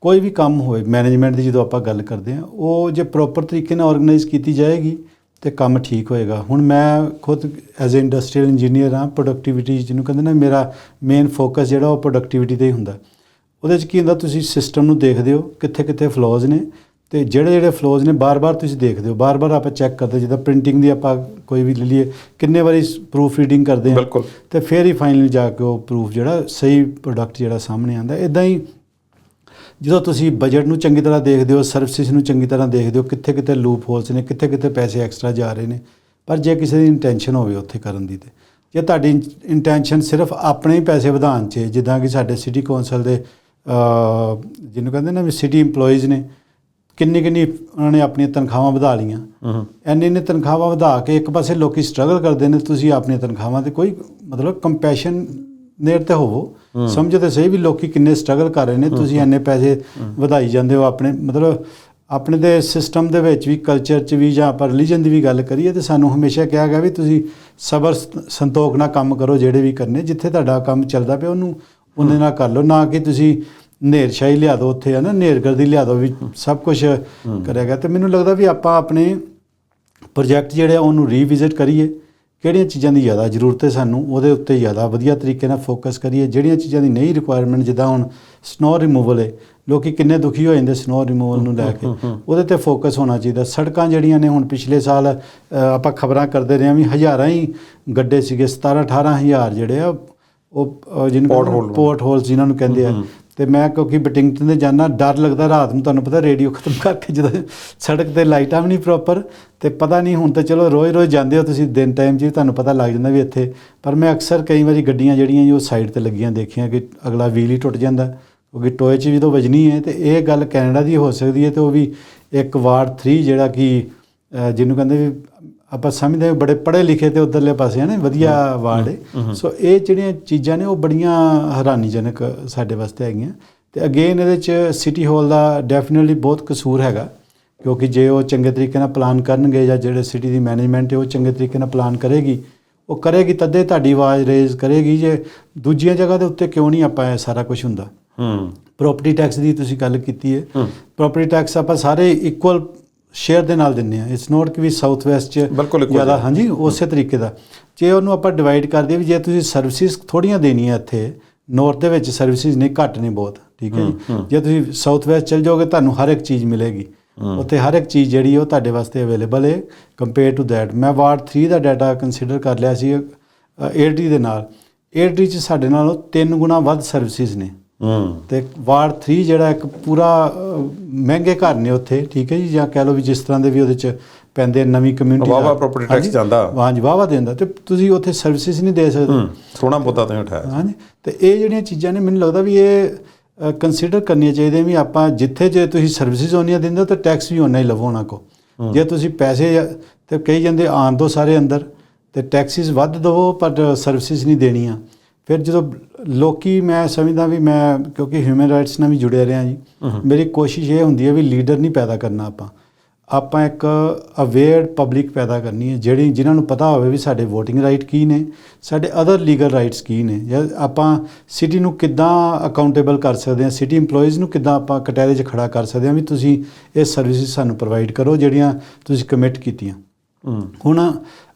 ਕੋਈ ਵੀ ਕੰਮ ਹੋਏ ਮੈਨੇਜਮੈਂਟ ਦੀ ਜਦੋਂ ਆਪਾਂ ਗੱਲ ਕਰਦੇ ਹਾਂ ਉਹ ਜੇ ਪ੍ਰੋਪਰ ਤਰੀਕੇ ਨਾਲ ਆਰਗੇਨਾਈਜ਼ ਕੀਤੀ ਜਾਏਗੀ ਤੇ ਕੰਮ ਠੀਕ ਹੋਏਗਾ। ਹੁਣ ਮੈਂ ਖੁਦ ਐਜ਼ ਅ ਇੰਡਸਟਰੀਅਲ ਇੰਜੀਨੀਅਰ ਹਾਂ ਪ੍ਰੋਡਕਟਿਵਿਟੀ ਜਿਹਨੂੰ ਕਹਿੰਦੇ ਨੇ ਮੇਰਾ ਮੇਨ ਫੋਕਸ ਜਿਹੜਾ ਉਹ ਪ੍ਰੋਡਕਟਿਵਿਟੀ ਤੇ ਹੀ ਹੁੰਦਾ। ਉਹਦੇ 'ਚ ਕੀ ਹੁੰਦਾ ਤੁਸੀਂ ਸਿਸਟਮ ਨੂੰ ਦੇਖਦੇ ਹੋ ਕਿੱਥੇ ਕਿੱਥੇ ਫਲੋਜ਼ ਨੇ ਤੇ ਜਿਹੜੇ ਜਿਹੜੇ ਫਲੋਜ਼ ਨੇ ਬਾਰ-ਬਾਰ ਤੁਸੀਂ ਦੇਖਦੇ ਹੋ। ਬਾਰ-ਬਾਰ ਆਪਾਂ ਚੈੱਕ ਕਰਦੇ ਜਿੱਦਾਂ ਪ੍ਰਿੰਟਿੰਗ ਦੀ ਆਪਾਂ ਕੋਈ ਵੀ ਲੈ ਲਈਏ ਕਿੰਨੇ ਵਾਰੀ ਪ੍ਰੂਫ ਰੀਡਿੰਗ ਕਰਦੇ ਹਾਂ। ਤੇ ਫਿਰ ਹੀ ਫਾਈਨਲੀ ਜਾ ਕੇ ਉਹ ਪ੍ਰੂਫ ਜਿਹੜਾ ਸਹੀ ਪ੍ਰੋਡਕਟ ਜਿਹੜਾ ਸਾਹਮਣੇ ਆਉਂਦਾ। ਇਦਾਂ ਹੀ ਜਦੋਂ ਤੁਸੀਂ ਬਜਟ ਨੂੰ ਚੰਗੀ ਤਰ੍ਹਾਂ ਦੇਖਦੇ ਹੋ ਸਰਵਿਸਿਜ਼ ਨੂੰ ਚੰਗੀ ਤਰ੍ਹਾਂ ਦੇਖਦੇ ਹੋ ਕਿੱਥੇ ਕਿੱਥੇ ਲੂਪ ਹੋਲਸ ਨੇ ਕਿੱਥੇ ਕਿੱਥੇ ਪੈਸੇ ਐਕਸਟਰਾ ਜਾ ਰਹੇ ਨੇ ਪਰ ਜੇ ਕਿਸੇ ਦੀ ਇੰਟੈਂਸ਼ਨ ਹੋਵੇ ਉੱਥੇ ਕਰਨ ਦੀ ਤੇ। ਜੇ ਤੁਹਾਡੀ ਇੰਟੈਂਸ਼ਨ ਸਿਰਫ ਆਪਣੇ ਹੀ ਪੈਸੇ ਵਧਾਉਣ 'ਚ ਜਿੱਦਾਂ ਕਿ ਸਾਡੇ ਸਿਟੀ ਕੌਂਸਲ ਦੇ ਜਿਹਨੂੰ ਕਹਿੰਦੇ ਨੇ ਵੀ ਸਿਟੀ EMPLOYEES ਨੇ ਕਿੰਨੀ ਕਿੰਨੀ ਉਹਨਾਂ ਨੇ ਆਪਣੀਆਂ ਤਨਖਾਹਾਂ ਵਧਾ ਲਈਆਂ। ਇੰਨੇ ਨੇ ਤਨਖਾਹਾਂ ਵਧਾ ਕੇ ਇੱਕ ਪਾਸੇ ਲੋਕੀ ਸਟਰਗਲ ਕਰਦੇ ਨੇ ਤੁਸੀਂ ਆਪਣੀਆਂ ਤਨਖਾਹਾਂ ਤੇ ਕੋਈ ਮਤਲਬ ਕੰਪੈਸ਼ਨ ਨੇੜ ਤੇ ਹੋਵੋ। ਸਮਝੋ ਤੇ ਸਹੀ ਵੀ ਲੋਕੀ ਕਿੰਨੇ ਸਟਰਗਲ ਕਰ ਰਹੇ ਨੇ ਤੁਸੀਂ ਇੰਨੇ ਪੈਸੇ ਵਧਾਈ ਜਾਂਦੇ ਹੋ ਆਪਣੇ ਮਤਲਬ ਆਪਣੇ ਦੇ ਸਿਸਟਮ ਦੇ ਵਿੱਚ ਵੀ ਕਲਚਰ 'ਚ ਵੀ ਜਾਂ ਆਪਾਂ ਰਿਲੀਜਨ ਦੀ ਵੀ ਗੱਲ ਕਰੀਏ ਤੇ ਸਾਨੂੰ ਹਮੇਸ਼ਾ ਕਿਹਾ ਗਿਆ ਵੀ ਤੁਸੀਂ ਸਬਰ ਸੰਤੋਖ ਨਾਲ ਕੰਮ ਕਰੋ ਜਿਹੜੇ ਵੀ ਕਰਨੇ ਜਿੱਥੇ ਤੁਹਾਡਾ ਕੰਮ ਚੱਲਦਾ ਪਿਆ ਉਹਨੂੰ ਉਹਦੇ ਨਾਲ ਕਰ ਲਓ ਨਾ ਕਿ ਤੁਸੀਂ ਨੇਰਸ਼ਾਹੀ ਲਿਆ ਦਿਓ ਉੱਥੇ ਹੈ ਨਾ ਨੇਰਗਰਦੀ ਲਿਆ ਦਿਓ ਵੀ ਸਭ ਕੁਝ ਕਰਿਆ ਗਿਆ ਤੇ ਮੈਨੂੰ ਲੱਗਦਾ ਵੀ ਆਪਾਂ ਆਪਣੇ ਪ੍ਰੋਜੈਕਟ ਜਿਹੜੇ ਆ ਉਹਨੂੰ ਰੀਵਿਜ਼ਿਟ ਕਰੀਏ। ਕਿਹੜੀਆਂ ਚੀਜ਼ਾਂ ਦੀ ਜ਼ਿਆਦਾ ਜ਼ਰੂਰਤ ਹੈ ਸਾਨੂੰ ਉਹਦੇ ਉੱਤੇ ਜ਼ਿਆਦਾ ਵਧੀਆ ਤਰੀਕੇ ਨਾਲ ਫੋਕਸ ਕਰੀਏ। ਜਿਹੜੀਆਂ ਚੀਜ਼ਾਂ ਦੀ ਨਹੀਂ ਰਿਕੁਆਇਰਮੈਂਟ ਜਿੱਦਾਂ ਹੁਣ ਸਨੋ ਰਿਮੂਵਲ ਹੈ ਲੋਕੀ ਕਿੰਨੇ ਦੁਖੀ ਹੋ ਜਾਂਦੇ ਸਨੋ ਰਿਮੂਵਲ ਨੂੰ ਲੈ ਕੇ। ਉਹਦੇ ਤੇ ਫੋਕਸ ਹੋਣਾ ਚਾਹੀਦਾ। ਸੜਕਾਂ ਜਿਹੜੀਆਂ ਨੇ ਹੁਣ ਪਿਛਲੇ ਸਾਲ ਆਪਾਂ ਖਬਰਾਂ ਕਰਦੇ ਰਹੇ ਹਾਂ ਵੀ ਹਜ਼ਾਰਾਂ ਹੀ ਗੱਡੇ ਸੀਗੇ 17 18 ਹਜ਼ਾਰ ਜਿਹੜੇ ਆ ਉਹ ਜਿਹਨੂੰ। ਪੋਰਟ ਹੋਲਸ ਜਿਨ੍ਹਾਂ ਨੂੰ ਕਹਿੰਦੇ ਆ। ਤੇ ਮੈਂ ਕਿਉਂਕਿ ਬਟਿੰਗਟਨ ਦੇ ਜਾਣਾ ਡਰ ਲੱਗਦਾ ਰਾਤ ਨੂੰ, ਤੁਹਾਨੂੰ ਪਤਾ ਰੇਡੀਓ ਖਤਮ ਕਰਕੇ ਜਦੋਂ ਸੜਕ ਤੇ ਲਾਈਟਾਂ ਵੀ ਨਹੀਂ ਪ੍ਰੋਪਰ ਤੇ ਪਤਾ ਨਹੀਂ ਹੁਣ ਤਾਂ ਚਲੋ ਰੋਜ਼-ਰੋਜ਼ ਜਾਂਦੇ ਹੋ ਤੁਸੀਂ, ਦਿਨ ਟਾਈਮ 'ਚ ਵੀ ਤੁਹਾਨੂੰ ਪਤਾ ਲੱਗ ਜਾਂਦਾ ਵੀ ਇੱਥੇ। ਪਰ ਮੈਂ ਅਕਸਰ ਕਈ ਵਾਰੀ ਗੱਡੀਆਂ ਜਿਹੜੀਆਂ ਜੀ ਉਹ ਸਾਈਡ ਤੇ ਲੱਗੀਆਂ ਦੇਖੀਆਂ ਕਿ ਅਗਲਾ ਵੀਲ ਹੀ ਟੁੱਟ ਜਾਂਦਾ, ਕਿਉਂਕਿ ਟੋਏ 'ਚ ਵੀ ਤਾਂ ਵਜਣੀ ਹੈ ਤੇ ਇਹ ਗੱਲ ਕੈਨੇਡਾ ਦੀ ਹੋ ਸਕਦੀ ਹੈ ਤੇ ਉਹ ਵੀ ਇੱਕ ਵਾਰਡ 3 ਜਿਹੜਾ ਕਿ ਜਿਹਨੂੰ ਕਹਿੰਦੇ ਵੀ ਆਪਾਂ ਸਮਝਦੇ ਹਾਂ ਬੜੇ ਪੜ੍ਹੇ ਲਿਖੇ ਤੇ ਉਧਰਲੇ ਪਾਸੇ ਹਨ ਵਧੀਆ ਵਾਰਡ ਹੈ ਸੋ ਇਹ ਜਿਹੜੀਆਂ ਚੀਜ਼ਾਂ ਨੇ ਉਹ ਬੜੀਆਂ ਹੈਰਾਨੀਜਨਕ ਸਾਡੇ ਵਾਸਤੇ ਹੈਗੀਆਂ। ਤੇ ਅਗੇਨ ਇਹਦੇ ਚ ਸਿਟੀ ਹਾਲ ਦਾ ਡੈਫੀਨਿਟਲੀ ਬਹੁਤ ਕਸੂਰ ਹੈਗਾ ਕਿਉਂਕਿ ਜੇ ਉਹ ਚੰਗੇ ਤਰੀਕੇ ਨਾਲ ਪਲਾਨ ਕਰਨਗੇ ਜਾਂ ਜਿਹੜੇ ਸਿਟੀ ਦੀ ਮੈਨੇਜਮੈਂਟ ਹੈ ਉਹ ਚੰਗੇ ਤਰੀਕੇ ਨਾਲ ਪਲਾਨ ਕਰੇਗੀ ਉਹ ਕਰੇਗੀ ਤਦੇ ਤੁਹਾਡੀ ਆਵਾਜ਼ ਰੇਜ਼ ਕਰੇਗੀ ਜੇ ਦੂਜੀਆਂ ਜਗ੍ਹਾ ਦੇ ਉੱਤੇ ਕਿਉਂ ਨਹੀਂ ਆਪਾਂ ਇਹ ਸਾਰਾ ਕੁਝ ਹੁੰਦਾ। ਹੂੰ। ਪ੍ਰਾਪਰਟੀ ਟੈਕਸ ਦੀ ਤੁਸੀਂ ਗੱਲ ਕੀਤੀ ਹੈ। ਹੂੰ। ਪ੍ਰਾਪਰਟੀ ਟੈਕਸ ਆਪਾਂ ਸਾਰੇ ਇਕੁਅਲ ਸ਼ੇਅਰ ਦੇ ਨਾਲ ਦਿੰਨੇ ਆ ਇਟਸ ਨੋਟ ਕਿ ਵੀ ਸਾਊਥ ਵੈਸਟ ਚ ਜ਼ਿਆਦਾ। ਹਾਂਜੀ ਉਸੇ ਤਰੀਕੇ ਦਾ। ਜੇ ਉਹਨੂੰ ਆਪਾਂ ਡਿਵਾਈਡ ਕਰ ਦਈਏ ਵੀ ਜੇ ਤੁਸੀਂ ਸਰਵਿਸਿਜ਼ ਥੋੜੀਆਂ ਦੇਣੀਆਂ ਇੱਥੇ ਨਾਰਥ ਦੇ ਵਿੱਚ ਸਰਵਿਸਿਜ਼ ਨਹੀਂ ਘੱਟ ਨੇ ਬਹੁਤ ਠੀਕ ਹੈ ਜੀ? ਜੇ ਤੁਸੀਂ ਸਾਊਥ ਵੈਸਟ ਚਲ ਜਾਓਗੇ ਤੁਹਾਨੂੰ ਹਰ ਇੱਕ ਚੀਜ਼ ਮਿਲੇਗੀ। ਉੱਥੇ ਹਰ ਇੱਕ ਚੀਜ਼ ਜਿਹੜੀ ਉਹ ਤੁਹਾਡੇ ਵਾਸਤੇ ਅਵੇਲੇਬਲ ਹੈ ਕੰਪੇਅਰ ਟੂ ਥੈਟ ਮੈਂ ਵਾਰਡ 3 ਦਾ ਡਾਟਾ ਕੰਸੀਡਰ ਕਰ ਲਿਆ ਸੀ ਏਡੀ ਦੇ ਨਾਲ। ਏਡੀ ਚ ਸਾਡੇ ਨਾਲੋਂ 3 ਗੁਣਾ ਵੱਧ ਸਰਵਿਸਿਜ਼ ਨੇ। ਹੂੰ। ਤੇ ਵਾਰਡ 3 ਜਿਹੜਾ ਇੱਕ ਪੂਰਾ ਮਹਿੰਗੇ ਘਰ ਨੇ ਉੱਥੇ ਠੀਕ ਹੈ ਜੀ? ਜਾਂ ਕਹਿ ਲਓ ਵੀ ਜਿਸ ਤਰ੍ਹਾਂ ਦੇ ਵੀ ਉਹਦੇ ਚ ਪੈਂਦੇ ਨਵੀਂ ਕਮਿਊਨਿਟੀ ਵਾਹਵਾ property tax ਜਾਂਦਾ। ਹਾਂਜੀ ਵਾਵਾ ਦਿੰਦਾ ਤੇ ਤੁਸੀਂ ਉੱਥੇ ਸਰਵਿਸਿਜ਼ ਨਹੀਂ ਦੇ ਸਕਦੇ। ਸੋਹਣਾ ਮੁੱਦਾ ਤੁਸੀਂ ਉਠਾਇਆ। ਹਾਂਜੀ। ਤੇ ਇਹ ਜਿਹੜੀਆਂ ਚੀਜ਼ਾਂ ਨੇ ਮੈਨੂੰ ਲੱਗਦਾ ਵੀ ਇਹ ਕੰਸੀਡਰ ਕਰਨੀਆਂ ਚਾਹੀਦੀਆਂ ਵੀ ਆਪਾਂ ਜਿੱਥੇ ਜੇ ਤੁਸੀਂ ਸਰਵਿਸਿਜ਼ ਉਹਨੀਆਂ ਦਿੰਦੇ ਹੋ ਤਾਂ ਟੈਕਸ ਵੀ ਉਹਨਾਂ ਹੀ ਲਵੋ ਉਹਨਾਂ ਕੋ ਜੇ ਤੁਸੀਂ ਪੈਸੇ ਤੇ ਕਹੀ ਜਾਂਦੇ ਆਣ ਦੋ ਸਾਰੇ ਅੰਦਰ ਤੇ ਟੈਕਸਿਸ ਵੱਧ ਦਵੋ ਪਰ ਸਰਵਿਸਿਜ਼ ਨਹੀਂ ਦੇਣੀਆਂ। ਫਿਰ ਜਦੋਂ ਲੋਕੀ ਮੈਂ ਸਮਝਦਾ ਵੀ ਮੈਂ ਕਿਉਂਕਿ ਹਿਊਮਨ ਰਾਈਟਸ ਨਾਲ ਵੀ ਜੁੜਿਆ ਰਿਹਾ ਜੀ ਮੇਰੀ ਕੋਸ਼ਿਸ਼ ਇਹ ਹੁੰਦੀ ਹੈ ਵੀ ਲੀਡਰ ਨਹੀਂ ਪੈਦਾ ਕਰਨਾ ਆਪਾਂ। ਆਪਾਂ ਇੱਕ ਅਵੇਅਰ ਪਬਲਿਕ ਪੈਦਾ ਕਰਨੀ ਹੈ ਜਿਹੜੀ ਜਿਨ੍ਹਾਂ ਨੂੰ ਪਤਾ ਹੋਵੇ ਵੀ ਸਾਡੇ VOTING ਰਾਈਟ ਕੀ ਨੇ ਸਾਡੇ ਅਦਰ ਲੀਗਲ ਰਾਈਟਸ ਕੀ ਨੇ। ਜਾਂ ਆਪਾਂ ਸਿਟੀ ਨੂੰ ਕਿੱਦਾਂ ਅਕਾਊਂਟੇਬਲ ਕਰ ਸਕਦੇ ਹਾਂ ਸਿਟੀ EMPLOYEES ਨੂੰ ਕਿੱਦਾਂ ਆਪਾਂ ਕਟਹਿਰੇ 'ਚ ਖੜਾ ਕਰ ਸਕਦੇ ਹਾਂ ਵੀ ਤੁਸੀਂ ਇਹ ਸਰਵਿਸਿਜ਼ ਸਾਨੂੰ ਪ੍ਰੋਵਾਈਡ ਕਰੋ ਜਿਹੜੀਆਂ ਤੁਸੀਂ ਕਮਿਟ ਕੀਤੀਆਂ। ਹੁਣ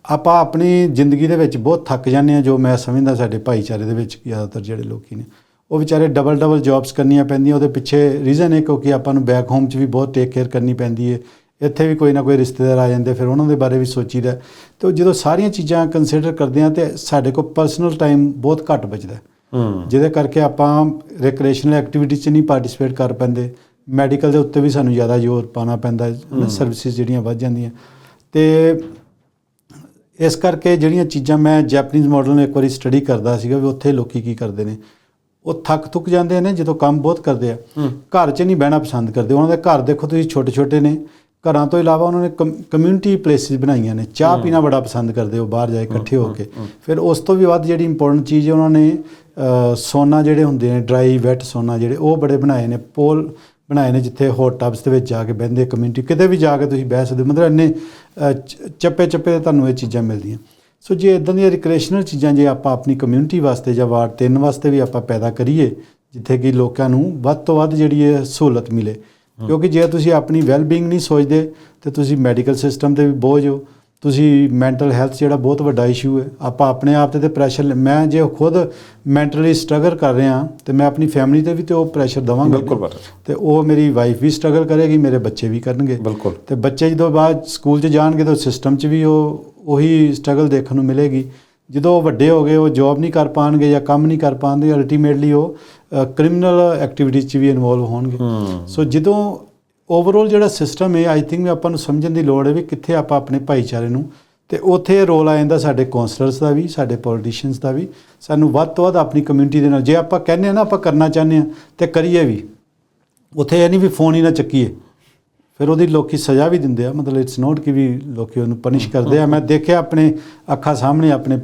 ਆਪਾਂ ਆਪਣੀ ਜ਼ਿੰਦਗੀ ਦੇ ਵਿੱਚ ਬਹੁਤ ਥੱਕ ਜਾਂਦੇ ਹਾਂ ਜੋ ਮੈਂ ਸਮਝਦਾ ਸਾਡੇ ਭਾਈਚਾਰੇ ਦੇ ਵਿੱਚ ਜ਼ਿਆਦਾਤਰ ਜਿਹੜੇ ਲੋਕੀ ਨੇ। ਉਹ ਵਿਚਾਰੇ ਡਬਲ ਡਬਲ ਜੌਬਸ ਕਰਨੀਆਂ ਪੈਂਦੀਆਂ ਉਹਦੇ ਪਿੱਛੇ ਰੀਜ਼ਨ ਹੈ ਕਿਉਂਕਿ ਆਪਾਂ ਨੂੰ ਬੈਕ ਹੋਮ 'ਚ ਵੀ ਬਹੁਤ ਟੇਕ ਕੇਅਰ ਕਰਨੀ ਪੈਂਦੀ ਹੈ ਇੱਥੇ ਵੀ ਕੋਈ ਨਾ ਕੋਈ ਰਿਸ਼ਤੇਦਾਰ ਆ ਜਾਂਦੇ ਫਿਰ ਉਹਨਾਂ ਦੇ ਬਾਰੇ ਵੀ ਸੋਚੀਦਾ। ਤੇ ਜਦੋਂ ਸਾਰੀਆਂ ਚੀਜ਼ਾਂ ਕੰਸੀਡਰ ਕਰਦੇ ਹਾਂ ਤੇ ਸਾਡੇ ਕੋਲ ਪਰਸਨਲ ਟਾਈਮ ਬਹੁਤ ਘੱਟ ਬਚਦਾ ਜਿਹਦੇ ਕਰਕੇ ਆਪਾਂ ਰੈਕ੍ਰੀਏਸ਼ਨਲ ਐਕਟੀਵਿਟੀ 'ਚ ਨਹੀਂ ਪਾਰਟਿਸਿਪੇਟ ਕਰ ਪੈਂਦੇ। ਮੈਡੀਕਲ ਦੇ ਉੱਤੇ ਵੀ ਸਾਨੂੰ ਜ਼ਿਆਦਾ ਜ਼ੋਰ ਪਾਣਾ ਪੈਂਦਾ ਸਰਵਿਸਿਜ਼ ਜਿਹੜੀਆਂ ਵੱਧ ਜਾਂਦੀਆਂ। ਤੇ ਇਸ ਕਰਕੇ ਜਿਹੜੀਆਂ ਚੀਜ਼ਾਂ ਮੈਂ ਜੈਪਨੀਜ਼ ਮਾਡਲ ਨੂੰ ਇੱਕ ਵਾਰੀ ਸਟੱਡੀ ਕਰਦਾ ਸੀਗਾ ਵੀ ਉੱਥੇ ਲੋਕੀ ਕੀ ਕਰਦੇ ਨੇ। ਉਹ ਥੱਕ ਥੁੱਕ ਜਾਂਦੇ ਨੇ ਜਦੋਂ ਕੰਮ ਬਹੁਤ ਕਰਦੇ ਆ। ਘਰ 'ਚ ਨਹੀਂ ਬਹਿਣਾ ਪਸੰਦ ਕਰਦੇ। ਉਹਨਾਂ ਦੇ ਘਰ ਦੇਖੋ ਤੁਸੀਂ ਛੋਟੇ ਛੋਟੇ ਨੇ। ਘਰਾਂ ਤੋਂ ਇਲਾਵਾ ਉਹਨਾਂ ਨੇ ਕਮਿਊਨਿਟੀ ਪਲੇਸਿਸ ਬਣਾਈਆਂ ਨੇ। ਚਾਹ ਪੀਣਾ ਬੜਾ ਪਸੰਦ ਕਰਦੇ ਉਹ ਬਾਹਰ ਜਾ ਕੇ ਇਕੱਠੇ ਹੋ ਕੇ। ਫਿਰ ਉਸ ਤੋਂ ਵੀ ਵੱਧ ਜਿਹੜੀ ਇੰਪੋਰਟੈਂਟ ਚੀਜ਼ ਹੈ ਉਹਨਾਂ ਨੇ ਸੋਨਾ ਜਿਹੜੇ ਹੁੰਦੇ ਨੇ ਡਰਾਈ ਵੈਟ ਸੋਨਾ ਜਿਹੜੇ ਉਹ ਬੜੇ ਬਣਾਏ ਨੇ। ਪੋਲ ਬਣਾਏ ਨੇ ਜਿੱਥੇ ਹੌਟ ਟਬਸ ਦੇ ਵਿੱਚ ਜਾ ਕੇ ਬਹਿੰਦੇ ਕਮਿਊਨਿਟੀ ਕਿਤੇ ਵੀ ਜਾ ਕੇ ਤੁਸੀਂ ਬਹਿ ਸਕਦੇ ਮਤਲਬ ਇੰਨੇ ਚੱਪੇ ਚੱਪੇ ਤੇ ਤੁਹਾਨੂੰ ਇਹ ਚੀਜ਼ਾਂ ਮਿਲਦੀਆਂ। ਸੋ ਜੇ ਇਦਾਂ ਦੀਆਂ ਰਿਕ੍ਰੀਏਸ਼ਨਲ ਚੀਜ਼ਾਂ ਜੇ ਆਪਾਂ ਆਪਣੀ ਕਮਿਊਨਿਟੀ ਵਾਸਤੇ ਜਾਂ ਵਾਰਡ 3 ਵਾਸਤੇ ਵੀ ਆਪਾਂ ਪੈਦਾ ਕਰੀਏ ਜਿੱਥੇ ਕਿ ਲੋਕਾਂ ਨੂੰ ਵੱਧ ਤੋਂ ਵੱਧ ਜਿਹੜੀ ਇਹ ਸਹੂਲਤ ਮਿਲੇ। ਕਿਉਂਕਿ ਜੇ ਤੁਸੀਂ ਆਪਣੀ ਵੈਲਬੀਇੰਗ ਨਹੀਂ ਸੋਚਦੇ ਤੇ ਤੁਸੀਂ ਮੈਡੀਕਲ ਸਿਸਟਮ ਤੇ ਵੀ ਬੋਝ ਹੋ ਤੁਸੀਂ ਮੈਂਟਲ ਹੈਲਥ ਜਿਹੜਾ ਬਹੁਤ ਵੱਡਾ ਇਸ਼ੂ ਹੈ ਆਪਾਂ ਆਪਣੇ ਆਪ ਤੇ ਤੇ ਪ੍ਰੈਸ਼ਰ ਮੈਂ ਜੇ ਖੁਦ ਮੈਂਟਲੀ ਸਟਰਗਲ ਕਰ ਰਿਹਾ ਤੇ ਮੈਂ ਆਪਣੀ ਫੈਮਿਲੀ ਤੇ ਵੀ ਤੇ ਉਹ ਪ੍ਰੈਸ਼ਰ ਦਵਾਂਗਾ। ਬਿਲਕੁਲ। ਤੇ ਉਹ ਮੇਰੀ ਵਾਈਫ ਵੀ ਸਟਰਗਲ ਕਰੇਗੀ ਮੇਰੇ ਬੱਚੇ ਵੀ ਕਰਨਗੇ। ਬਿਲਕੁਲ। ਤੇ ਬੱਚੇ ਜਦੋਂ ਬਾਅਦ ਸਕੂਲ 'ਚ ਜਾਣਗੇ ਤਾਂ ਸਿਸਟਮ 'ਚ ਵੀ ਉਹ ਉਹੀ ਸਟਰਗਲ ਦੇਖਣ ਨੂੰ ਮਿਲੇਗੀ। ਜਦੋਂ ਉਹ ਵੱਡੇ ਹੋ ਗਏ ਉਹ ਜੌਬ ਨਹੀਂ ਕਰ ਪਾਣਗੇ ਜਾਂ ਕੰਮ ਨਹੀਂ ਕਰ ਪਾਉਂਦੇ ਅਲਟੀਮੇਟਲੀ ਉਹ ਕ੍ਰਿਮੀਨਲ ਐਕਟੀਵਿਟੀਜ਼ 'ਚ ਵੀ ਇਨਵੋਲਵ ਹੋਣਗੇ। ਸੋ ਜਦੋਂ ਓਵਰਆਲ ਜਿਹੜਾ ਸਿਸਟਮ ਹੈ ਆਈ ਥਿੰਕ ਵੀ ਆਪਾਂ ਨੂੰ ਸਮਝਣ ਦੀ ਲੋੜ ਹੈ ਵੀ ਕਿੱਥੇ ਆਪਾਂ ਆਪਣੇ ਭਾਈਚਾਰੇ ਨੂੰ ਤੇ ਉੱਥੇ ਰੋਲ ਆ ਜਾਂਦਾ ਸਾਡੇ ਕਾਉਂਸਲਰਸ ਦਾ ਵੀ, ਸਾਡੇ ਪੋਲੀਟੀਸ਼ੀਅਨਸ ਦਾ ਵੀ। ਸਾਨੂੰ ਵੱਧ ਤੋਂ ਵੱਧ ਆਪਣੀ ਕਮਿਊਨਿਟੀ ਦੇ ਨਾਲ, ਜੇ ਆਪਾਂ ਕਹਿੰਦੇ ਆ ਨਾ, ਆਪਾਂ ਕਰਨਾ ਚਾਹੁੰਦੇ ਆ ਤੇ ਕਰੀਏ ਵੀ। ਉੱਥੇ ਇਹ ਨਹੀਂ ਵੀ ਫੋਨ ਹੀ ਨਾ ਚੱਕੀਏ। ਫਿਰ ਉਹਦੀ ਲੋਕੀ ਸਜ਼ਾ ਵੀ ਦਿੰਦੇ ਆ। ਮਤਲਬ ਇਟਸ ਨੋਟ ਕਿ ਵੀ ਲੋਕੀ ਉਹਨੂੰ ਪਨਿਸ਼ ਕਰਦੇ ਆ। ਮੈਂ ਦੇਖਿਆ ਆਪਣੇ ਅੱਖਾਂ ਸਾਹਮਣੇ, ਆਪਣੇ